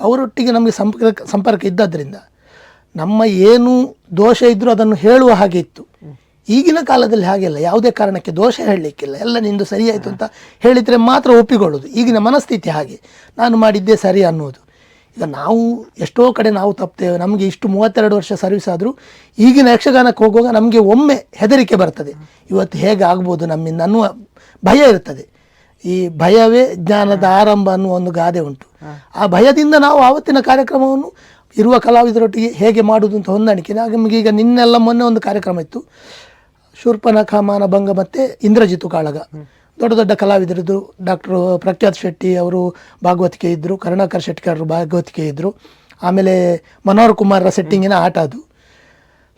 ಅವರೊಟ್ಟಿಗೆ ನಮಗೆ ಸಂಪರ್ಕ ಸಂಪರ್ಕ ಇದ್ದದ್ರಿಂದ ನಮ್ಮ ಏನು ದೋಷ ಇದ್ದರೂ ಅದನ್ನು ಹೇಳುವ ಹಾಗೆ ಇತ್ತು. ಈಗಿನ ಕಾಲದಲ್ಲಿ ಹಾಗೆಲ್ಲ ಯಾವುದೇ ಕಾರಣಕ್ಕೆ ದೋಷ ಹೇಳಲಿಕ್ಕಿಲ್ಲ. ಎಲ್ಲ ನಿಂದು ಸರಿಯಾಯಿತು ಅಂತ ಹೇಳಿದರೆ ಮಾತ್ರ ಒಪ್ಪಿಕೊಳ್ಳೋದು ಈಗಿನ ಮನಸ್ಥಿತಿ ಹಾಗೆ. ನಾನು ಮಾಡಿದ್ದೇ ಸರಿ ಅನ್ನೋದು ಈಗ ನಾವು ಎಷ್ಟೋ ಕಡೆ ನಾವು ತಪ್ತೇವೆ ನಮಗೆ ಇಷ್ಟು ಮೂವತ್ತೆರಡು ವರ್ಷ ಸರ್ವಿಸ್ ಆದರೂ ಈಗಿನ ಯಕ್ಷಗಾನಕ್ಕೆ ಹೋಗುವಾಗ ನಮಗೆ ಒಮ್ಮೆ ಹೆದರಿಕೆ ಬರ್ತದೆ. ಇವತ್ತು ಹೇಗೆ ಆಗ್ಬೋದು ನಮ್ಮಿಂದ ಅನ್ನುವ ಭಯ ಇರ್ತದೆ. ಈ ಭಯವೇ ಜ್ಞಾನದ ಆರಂಭ ಅನ್ನುವ ಒಂದು ಗಾದೆ ಉಂಟು. ಆ ಭಯದಿಂದ ನಾವು ಆವತ್ತಿನ ಕಾರ್ಯಕ್ರಮವನ್ನು ಇರುವ ಕಲಾವಿದರೊಟ್ಟಿಗೆ ಹೇಗೆ ಮಾಡುವುದು ಅಂತ ಹೊಂದಾಣಿಕೆ. ನಮಗೆ ಈಗ ನಿನ್ನೆಲ್ಲ ಮೊನ್ನೆ ಒಂದು ಕಾರ್ಯಕ್ರಮ ಇತ್ತು. ಶೂರ್ಪನಖ, ಮಾನಭಂಗ ಮತ್ತು ಇಂದ್ರಜಿತು ಕಾಳಗ. ದೊಡ್ಡ ದೊಡ್ಡ ಕಲಾವಿದರಿದ್ದರು ಡಾಕ್ಟರ್ ಪ್ರಖ್ಯಾತ್ ಶೆಟ್ಟಿ ಅವರು ಭಾಗವತಿಕೆ ಇದ್ದರು ಕರುಣಾಕರ್ ಶೆಟ್ಕರ್ ಭಾಗವತಿಕೆ ಇದ್ದರು ಆಮೇಲೆ ಮನೋಹರ್ ಕುಮಾರ್ರ ಸೆಟ್ಟಿಂಗಿನ ಆಟ ಅದು.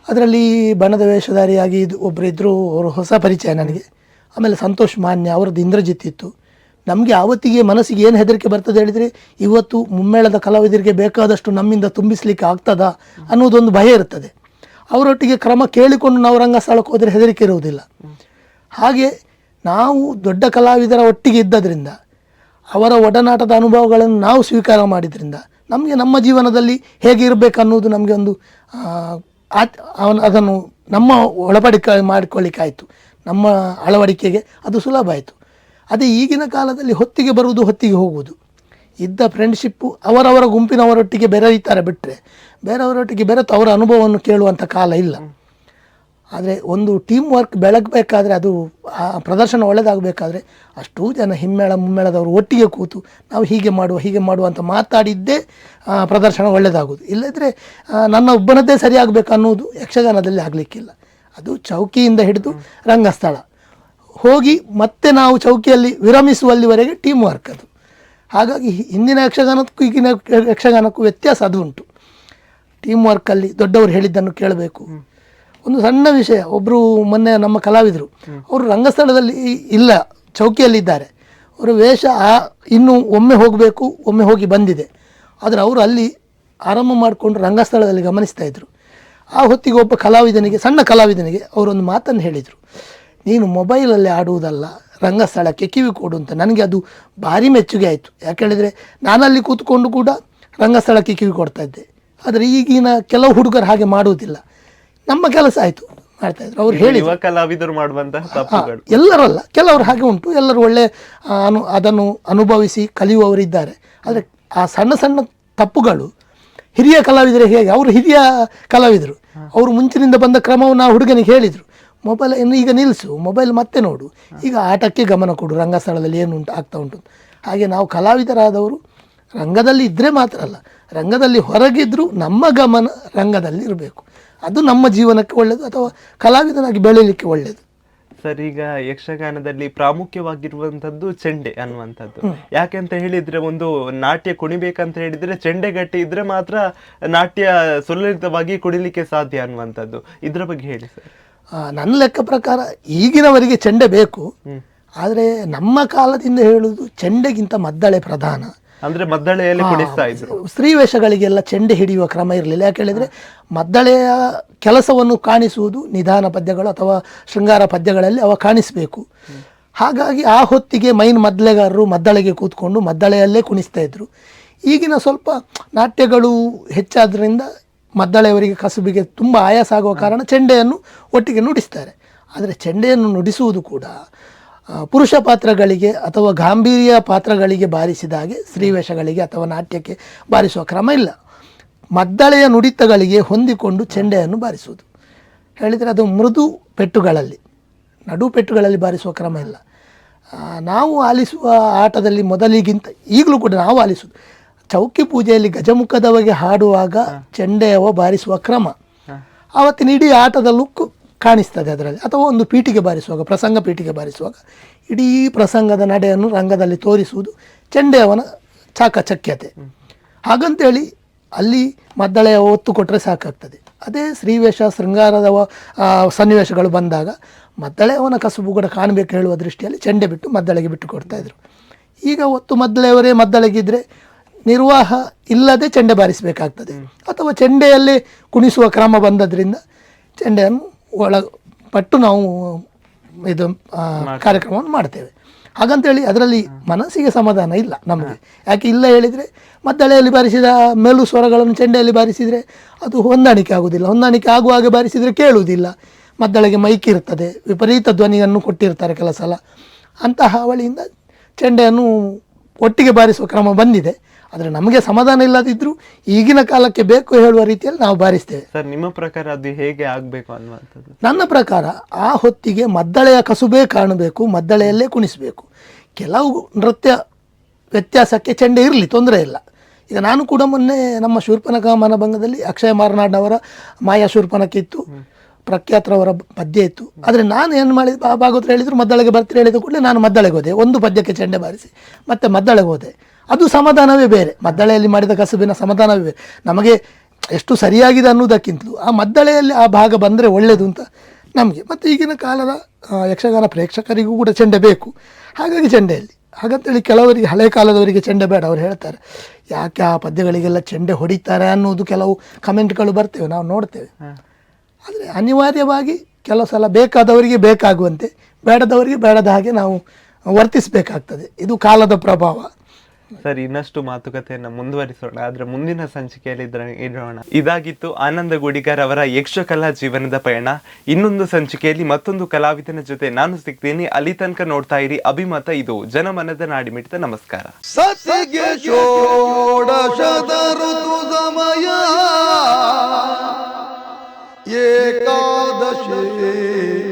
ಅದರಲ್ಲಿ ಬಣದ ವೇಷಧಾರಿಯಾಗಿ ಇದು ಒಬ್ಬರು ಇದ್ದರು ಅವರು ಹೊಸ ಪರಿಚಯ ನನಗೆ. ಆಮೇಲೆ ಸಂತೋಷ್ ಮಾನ್ಯ ಅವರದ್ದು ಇಂದ್ರಜಿತ್ ಇತ್ತು. ನಮಗೆ ಆವತ್ತಿಗೆ ಮನಸ್ಸಿಗೆ ಏನು ಹೆದರಿಕೆ ಬರ್ತದೆ ಹೇಳಿದರೆ, ಇವತ್ತು ಮುಮ್ಮೇಳದ ಕಲಾವಿದರಿಗೆ ಬೇಕಾದಷ್ಟು ನಮ್ಮಿಂದ ತುಂಬಿಸಲಿಕ್ಕೆ ಆಗ್ತದಾ? ಅನ್ನೋದೊಂದು ಭಯ ಇರ್ತದೆ. ಅವರೊಟ್ಟಿಗೆ ಕ್ರಮ ಕೇಳಿಕೊಂಡು ನಾವು ರಂಗಸ್ಥಳಕ್ಕೆ ಹೋದರೆ ಹೆದರಿಕೆ ಇರುವುದಿಲ್ಲ. ಹಾಗೆ ನಾವು ದೊಡ್ಡ ಕಲಾವಿದರ ಒಟ್ಟಿಗೆ ಇದ್ದದರಿಂದ, ಅವರ ಒಡನಾಟದ ಅನುಭವಗಳನ್ನು ನಾವು ಸ್ವೀಕಾರ ಮಾಡಿದ್ರಿಂದ, ನಮಗೆ ನಮ್ಮ ಜೀವನದಲ್ಲಿ ಹೇಗೆ ಇರಬೇಕು ಅನ್ನೋದು ನಮಗೆ ಒಂದು ಅವನ, ಅದನ್ನು ನಮ್ಮ ಒಳಪಡಿಕೆ ಮಾಡಿಕೊಳ್ಳಿಕ್ಕಾಯಿತು. ನಮ್ಮ ಅಳವಡಿಕೆಗೆ ಅದು ಸುಲಭ ಆಯಿತು. ಅದೇ ಈಗಿನ ಕಾಲದಲ್ಲಿ ಹೊತ್ತಿಗೆ ಬರುವುದು ಹೊತ್ತಿಗೆ ಹೋಗುವುದು. ಇದ್ದ ಫ್ರೆಂಡ್ಶಿಪ್ಪು ಅವರವರ ಗುಂಪಿನವರೊಟ್ಟಿಗೆ ಬೆರೆಯುತ್ತಾರೆ ಬಿಟ್ಟರೆ ಬೇರೆಯವರೊಟ್ಟಿಗೆ ಬೆರೆತು ಅವರ ಅನುಭವವನ್ನು ಕೇಳುವಂಥ ಕಾಲ ಇಲ್ಲ. ಆದರೆ ಒಂದು ಟೀಮ್ ವರ್ಕ್ ಬೆಳಗಬೇಕಾದ್ರೆ ಅದು, ಆ, ಪ್ರದರ್ಶನ ಒಳ್ಳೆಯದಾಗಬೇಕಾದ್ರೆ ಅಷ್ಟೂ ಜನ ಹಿಮ್ಮೇಳ ಮುಮ್ಮೇಳದವರು ಒಟ್ಟಿಗೆ ಕೂತು ನಾವು ಹೀಗೆ ಮಾಡುವ ಹೀಗೆ ಮಾಡುವ ಅಂತ ಮಾತಾಡಿದ್ದೇ ಪ್ರದರ್ಶನ ಒಳ್ಳೆಯದಾಗೋದು ಇಲ್ಲದ್ರೆ ನನ್ನ ಒಬ್ಬನದ್ದೇ ಸರಿಯಾಗಬೇಕು ಅನ್ನೋದು ಯಕ್ಷಗಾನದಲ್ಲಿ ಆಗಲಿಕ್ಕಿಲ್ಲ. ಅದು ಚೌಕಿಯಿಂದ ಹಿಡಿದು ರಂಗಸ್ಥಳ. ಹೋಗಿ ಮತ್ತೆ ನಾವು ಚೌಕಿಯಲ್ಲಿ ವಿರಮಿಸುವಲ್ಲಿವರೆಗೆ ಟೀಮ್ ವರ್ಕ್ ಅದು. ಹಾಗಾಗಿ ಹಿಂದಿನ ಯಕ್ಷಗಾನಕ್ಕೂ ಈಗಿನ ಯಕ್ಷಗಾನಕ್ಕೂ ವ್ಯತ್ಯಾಸ ಅದು ಉಂಟು. ಟೀಮ್ ವರ್ಕಲ್ಲಿ ದೊಡ್ಡವರು ಹೇಳಿದ್ದನ್ನು ಕೇಳಬೇಕು. ಒಂದು ಸಣ್ಣ ವಿಷಯ ಒಬ್ಬರು ಮೊನ್ನೆ ನಮ್ಮ ಕಲಾವಿದರು. ಅವರು ರಂಗಸ್ಥಳದಲ್ಲಿ ಇಲ್ಲ, ಚೌಕಿಯಲ್ಲಿದ್ದಾರೆ. ಅವರ ವೇಷ ಆ, ಇನ್ನು ಒಮ್ಮೆ ಹೋಗಬೇಕು, ಒಮ್ಮೆ ಹೋಗಿ ಬಂದಿದೆ. ಆದರೆ ಅವರು ಅಲ್ಲಿ ಆರಂಭ ಮಾಡಿಕೊಂಡು ರಂಗಸ್ಥಳದಲ್ಲಿ ಗಮನಿಸ್ತಾ ಇದ್ದರು ಆ ಹೊತ್ತಿಗೆ ಒಬ್ಬ ಕಲಾವಿದನಿಗೆ, ಸಣ್ಣ ಕಲಾವಿದನಿಗೆ ಅವರೊಂದು ಮಾತನ್ನು ಹೇಳಿದರು. ನೀನು ಮೊಬೈಲಲ್ಲಿ ಆಡುವುದಲ್ಲ, ರಂಗಸ್ಥಳಕ್ಕೆ ಕಿವಿ ಕೊಡು ಅಂತ. ನನಗೆ ಅದು ಭಾರಿ ಮೆಚ್ಚುಗೆ ಆಯಿತು. ಯಾಕೇಳಿದರೆ ನಾನಲ್ಲಿ ಕೂತ್ಕೊಂಡು ಕೂಡ ರಂಗಸ್ಥಳಕ್ಕೆ ಕಿವಿ ಕೊಡ್ತಾ ಇದ್ದೆ. ಆದರೆ ಈಗಿನ ಕೆಲವು ಹುಡುಗರು ಹಾಗೆ ಮಾಡುವುದಿಲ್ಲ. ನಮ್ಮ ಕೆಲಸ ಆಯಿತು ಮಾಡ್ತಾ ಇದ್ರು. ಅವ್ರು ಹೇಳಿ ಯುವ ಕಲಾವಿದರು ಮಾಡುವಂತಹ ತಪ್ಪುಗಳು. ಎಲ್ಲರಲ್ಲ ಕೆಲವರು ಹಾಗೆ ಉಂಟು. ಎಲ್ಲರೂ ಒಳ್ಳೆ ಅನು ಅದನ್ನು ಅನುಭವಿಸಿ ಕಲಿಯುವವರಿದ್ದಾರೆ. ಆದರೆ ಆ ಸಣ್ಣ ಸಣ್ಣ ತಪ್ಪುಗಳು ಹಿರಿಯ ಕಲಾವಿದರು ಹೇಗೆ? ಅವರು ಹಿರಿಯ ಕಲಾವಿದರು. ಅವರು ಮುಂಚಿನಿಂದ ಬಂದ ಕ್ರಮವನ್ನು ನಾವು ಹುಡುಗನಿಗೆ ಹೇಳಿದರು. ಮೊಬೈಲ್ ಇನ್ನು ಈಗ ನಿಲ್ಲಿಸು ಮೊಬೈಲ್ ಮತ್ತೆ ನೋಡು. ಈಗ ಆಟಕ್ಕೆ ಗಮನ ಕೊಡು ರಂಗಸ್ಥಳದಲ್ಲಿ ಏನು ಉಂಟು ಆಗ್ತಾ ಉಂಟು ಹಾಗೆ ನಾವು ಕಲಾವಿದರಾದವರು ರಂಗದಲ್ಲಿ ಇದ್ದರೆ ಮಾತ್ರ ಅಲ್ಲ ರಂಗದಲ್ಲಿ ಹೊರಗಿದ್ದರೂ ನಮ್ಮ ಗಮನ ರಂಗದಲ್ಲಿ ಇರಬೇಕು. ಅದು ನಮ್ಮ ಜೀವನಕ್ಕೆ ಒಳ್ಳೆಯದು ಅಥವಾ ಕಲಾವಿದನಾಗಿ ಬೆಳೀಲಿಕ್ಕೆ ಒಳ್ಳೆಯದು ಸರ್ ಈಗ ಯಕ್ಷಗಾನದಲ್ಲಿ ಪ್ರಾಮುಖ್ಯವಾಗಿರುವಂಥದ್ದು ಚೆಂಡೆ ಅನ್ನುವಂಥದ್ದು. ಯಾಕೆಂತ ಹೇಳಿದ್ರೆ ಒಂದು ನಾಟ್ಯ ಕುಣಿಬೇಕಂತ ಹೇಳಿದ್ರೆ ಚೆಂಡೆ ಗಟ್ಟಿ ಇದ್ರೆ ಮಾತ್ರ ನಾಟ್ಯ ಸುಲಲಿತವಾಗಿ ಕುಣಿಲಿಕ್ಕೆ ಸಾಧ್ಯ ಅನ್ನುವಂಥದ್ದು. ಇದ್ರ ಬಗ್ಗೆ ಹೇಳಿ ಸರ್. ನನ್ನ ಲೆಕ್ಕ ಪ್ರಕಾರ ಈಗಿನವರಿಗೆ ಚೆಂಡೆ ಬೇಕು. ಆದರೆ ನಮ್ಮ ಕಾಲದಿಂದ ಹೇಳುವುದು ಚೆಂಡೆಗಿಂತ ಮದ್ದಳೆ ಪ್ರಧಾನ. ಅಂದ್ರೆ ಮದ್ದಳೆಯಲ್ಲಿ ಕುಣಿಸ್ತಾ ಇದ್ರು. ಸ್ತ್ರೀ ವೇಷಗಳಿಗೆಲ್ಲ ಚೆಂಡೆ ಹಿಡಿಯುವ ಕ್ರಮ ಇರಲಿಲ್ಲ. ಯಾಕೆ ಹೇಳಿದ್ರೆ ಮದ್ದಳೆಯ ಕೆಲಸವನ್ನು ಕಾಣಿಸುವುದು ನಿಧಾನ ಪದ್ಯಗಳು ಅಥವಾ ಶೃಂಗಾರ ಪದ್ಯಗಳಲ್ಲಿ ಅವ ಕಾಣಿಸಬೇಕು. ಹಾಗಾಗಿ ಆ ಹೊತ್ತಿಗೆ ಮೈನ್ ಮದ್ದಳೆಗಾರರು ಮದ್ದಳೆಗೆ ಕೂತ್ಕೊಂಡು ಮದ್ದಳೆಯಲ್ಲೇ ಕುಣಿಸ್ತಾ ಇದ್ರು. ಈಗಿನ ಸ್ವಲ್ಪ ನಾಟ್ಯಗಳು ಹೆಚ್ಚಾದ್ರಿಂದ ಮದ್ದಳೆಯವರಿಗೆ ಕಸುಬಿಗೆ ತುಂಬ ಆಯಾಸ ಆಗುವ ಕಾರಣ ಚೆಂಡೆಯನ್ನು ಒಟ್ಟಿಗೆ ನುಡಿಸ್ತಾರೆ. ಆದರೆ ಚೆಂಡೆಯನ್ನು ನುಡಿಸುವುದು ಕೂಡ ಪುರುಷ ಪಾತ್ರಗಳಿಗೆ ಅಥವಾ ಗಾಂಭೀರ್ಯ ಪಾತ್ರಗಳಿಗೆ ಬಾರಿಸಿದ ಹಾಗೆ ಸ್ತ್ರೀವೇಷಗಳಿಗೆ ಅಥವಾ ನಾಟ್ಯಕ್ಕೆ ಬಾರಿಸುವ ಕ್ರಮ ಇಲ್ಲ. ಮದ್ದಳೆಯ ನುಡಿತಗಳಿಗೆ ಹೊಂದಿಕೊಂಡು ಚೆಂಡೆಯನ್ನು ಬಾರಿಸುವುದು. ಹೇಳಿದರೆ ಅದು ಮೃದು ಪೆಟ್ಟುಗಳಲ್ಲಿ ನಡು ಪೆಟ್ಟುಗಳಲ್ಲಿ ಬಾರಿಸುವ ಕ್ರಮ ಇಲ್ಲ. ನಾವು ಆಲಿಸುವ ಆಟದಲ್ಲಿ ಮೊದಲಿಗಿಂತ ಈಗಲೂ ಕೂಡ ನಾವು ಆಲಿಸುವುದು. ಚೌಕಿ ಪೂಜೆಯಲ್ಲಿ ಗಜಮುಖದವಗೆ ಹಾಡುವಾಗ ಚೆಂಡೆಯವ ಬಾರಿಸುವ ಕ್ರಮ. ಆವತ್ತಿನ ಇಡೀ ಆಟದ ಲುಕ್ ಕಾಣಿಸ್ತದೆ ಅದರಲ್ಲಿ. ಅಥವಾ ಒಂದು ಪೀಠಿಗೆ ಬಾರಿಸುವಾಗ ಪ್ರಸಂಗ ಪೀಠಿಗೆ ಬಾರಿಸುವಾಗ ಇಡೀ ಪ್ರಸಂಗದ ನಡೆಯನ್ನು ರಂಗದಲ್ಲಿ ತೋರಿಸುವುದು ಚೆಂಡೆಯವನ ಚಾಕಚಕ್ಯತೆ. ಹಾಗಂತೇಳಿ ಅಲ್ಲಿ ಮದ್ದಳೆಯ ಒತ್ತು ಕೊಟ್ಟರೆ ಸಾಕಾಗ್ತದೆ. ಅದೇ ಶ್ರೀವೇಷ ಶೃಂಗಾರದ ಸನ್ನಿವೇಶಗಳು ಬಂದಾಗ ಮದ್ದಳೆಯವನ ಕಸುಬು ಕೂಡ ಕಾಣಬೇಕು ಹೇಳುವ ದೃಷ್ಟಿಯಲ್ಲಿ ಚೆಂಡೆ ಬಿಟ್ಟು ಮದ್ದಳೆಗೆ ಬಿಟ್ಟು ಕೊಡ್ತಾ ಇದ್ರು. ಈಗ ಒತ್ತು ಮದ್ದಳೆಯವರೇ ಮದ್ದಳೆಗಿದ್ರೆ ನಿರ್ವಾಹ ಇಲ್ಲದೆ ಚೆಂಡೆ ಬಾರಿಸಬೇಕಾಗ್ತದೆ. ಅಥವಾ ಚೆಂಡೆಯಲ್ಲೇ ಕುಣಿಸುವ ಕ್ರಮ ಬಂದದ್ರಿಂದ ಚೆಂಡೆಯನ್ನು ಒಳ ಪಟ್ಟು ನಾವು ಇದು ಕಾರ್ಯಕ್ರಮವನ್ನು ಮಾಡ್ತೇವೆ. ಹಾಗಂತೇಳಿ ಅದರಲ್ಲಿ ಮನಸ್ಸಿಗೆ ಸಮಾಧಾನ ಇಲ್ಲ ನಮಗೆ. ಯಾಕೆ ಇಲ್ಲ ಹೇಳಿದರೆ ಮದ್ದಳೆಯಲ್ಲಿ ಬಾರಿಸಿದ ಮೇಲು ಸ್ವರಗಳನ್ನು ಚೆಂಡೆಯಲ್ಲಿ ಬಾರಿಸಿದರೆ ಅದು ಹೊಂದಾಣಿಕೆ ಆಗುವುದಿಲ್ಲ. ಹೊಂದಾಣಿಕೆ ಆಗುವ ಹಾಗೆ ಬಾರಿಸಿದರೆ ಕೇಳುವುದಿಲ್ಲ. ಮದ್ದಳೆಗೆ ಮೈಕ್ ಇರ್ತದೆ ವಿಪರೀತ ಧ್ವನಿಯನ್ನು ಕೊಟ್ಟಿರ್ತಾರೆ ಕೆಲಸಲ ಅಂತಹ ಹಾವಳಿಯಿಂದ ಚೆಂಡೆಯನ್ನು ಒಟ್ಟಿಗೆ ಬಾರಿಸುವ ಕ್ರಮ ಬಂದಿದೆ. ಆದರೆ ನಮಗೆ ಸಮಾಧಾನ ಇಲ್ಲದಿದ್ದರೂ ಈಗಿನ ಕಾಲಕ್ಕೆ ಬೇಕು ಹೇಳುವ ರೀತಿಯಲ್ಲಿ ನಾವು ಬಾರಿಸ್ತೇವೆ. ಸರ್ ನಿಮ್ಮ ಪ್ರಕಾರ ಅದು ಹೇಗೆ ಆಗಬೇಕು ಅನ್ನುವಂಥದ್ದು? ನನ್ನ ಪ್ರಕಾರ ಆ ಹೊತ್ತಿಗೆ ಮದ್ದಳೆಯ ಕಸುಬೇ ಕಾಣಬೇಕು ಮದ್ದಳೆಯಲ್ಲೇ ಕುಣಿಸಬೇಕು. ಕೆಲವು ನೃತ್ಯ ವ್ಯತ್ಯಾಸಕ್ಕೆ ಚೆಂಡೆ ಇರಲಿ ತೊಂದರೆ ಇಲ್ಲ. ಈಗ ನಾನು ಕೂಡ ಮೊನ್ನೆ ನಮ್ಮ ಶೂರ್ಪನಕ ಮನಭಂಗದಲ್ಲಿ ಅಕ್ಷಯ ಮಾರನಾಡವರ ಮಾಯಾ ಶೂರ್ಪನಕ್ಕೆ ಇತ್ತು ಪ್ರಖ್ಯಾತರವರ ಪದ್ಯ ಇತ್ತು. ಆದರೆ ನಾನು ಏನು ಮಾಡಿದ ಭಾಗವತರು ಹೇಳಿದ್ರು ಮದ್ದಳೆಗೆ ಬರ್ತೀರಿ ಹೇಳಿದ ಕೂಡಲೇ ನಾನು ಮದ್ದಳೆಗೆ ಹೋದೆ. ಒಂದು ಪದ್ಯಕ್ಕೆ ಚೆಂಡೆ ಬಾರಿಸಿ ಮತ್ತೆ ಮದ್ದಳೆಗೆ ಹೋದೆ. ಅದು ಸಮಾಧಾನವೇ ಬೇರೆ. ಮದ್ದಳೆಯಲ್ಲಿ ಮಾಡಿದ ಕಸುಬಿನ ಸಮಾಧಾನವೇ ಬೇರೆ. ನಮಗೆ ಎಷ್ಟು ಸರಿಯಾಗಿದೆ ಅನ್ನೋದಕ್ಕಿಂತಲೂ ಆ ಮದ್ದಳೆಯಲ್ಲಿ ಆ ಭಾಗ ಬಂದರೆ ಒಳ್ಳೆಯದು ಅಂತ ನಮಗೆ. ಮತ್ತು ಈಗಿನ ಕಾಲದ ಯಕ್ಷಗಾನ ಪ್ರೇಕ್ಷಕರಿಗೂ ಕೂಡ ಚೆಂಡೆ ಬೇಕು. ಹಾಗಾಗಿ ಚೆಂಡೆಯಲ್ಲಿ. ಹಾಗಂತೇಳಿ ಕೆಲವರಿಗೆ ಹಳೆ ಕಾಲದವರಿಗೆ ಚೆಂಡೆ ಬೇಡ ಅವ್ರು ಹೇಳ್ತಾರೆ. ಯಾಕೆ ಆ ಪದ್ಯಗಳಿಗೆಲ್ಲ ಚೆಂಡೆ ಹೊಡಿತಾರೆ ಅನ್ನೋದು ಕೆಲವು ಕಮೆಂಟ್ಗಳು ಬರ್ತೇವೆ ನಾವು ನೋಡ್ತೇವೆ. ಆದರೆ ಅನಿವಾರ್ಯವಾಗಿ ಕೆಲವು ಸಲ ಬೇಕಾದವರಿಗೆ ಬೇಕಾಗುವಂತೆ ಬೇಡದವರಿಗೆ ಬೇಡದ ಹಾಗೆ ನಾವು ವರ್ತಿಸಬೇಕಾಗ್ತದೆ. ಇದು ಕಾಲದ ಪ್ರಭಾವ. ಸರ್, ಇನ್ನಷ್ಟು ಮಾತುಕತೆಯನ್ನ ಮುಂದುವರಿಸೋಣ. ಆದ್ರೆ ಮುಂದಿನ ಸಂಚಿಕೆಯಲ್ಲಿ ಇದ್ರ ಇಡೋಣ. ಇದಾಗಿತ್ತು ಆನಂದ ಗುಡಿಗಾರ್ ಅವರ ಯಕ್ಷಕಲಾ ಜೀವನದ ಪಯಣ. ಇನ್ನೊಂದು ಸಂಚಿಕೆಯಲ್ಲಿ ಮತ್ತೊಂದು ಕಲಾವಿದನ ಜೊತೆ ನಾನು ಸಿಗ್ತೀನಿ. ಅಲ್ಲಿ ತನಕ ನೋಡ್ತಾ ಇರಿ. ಅಭಿಮತ ಇದು. ಜನಮನದ ನಾಡಿಮಿಡಿತ ನಮಸ್ಕಾರ. ಸಮಯ. ಏಕಾದಶಿ.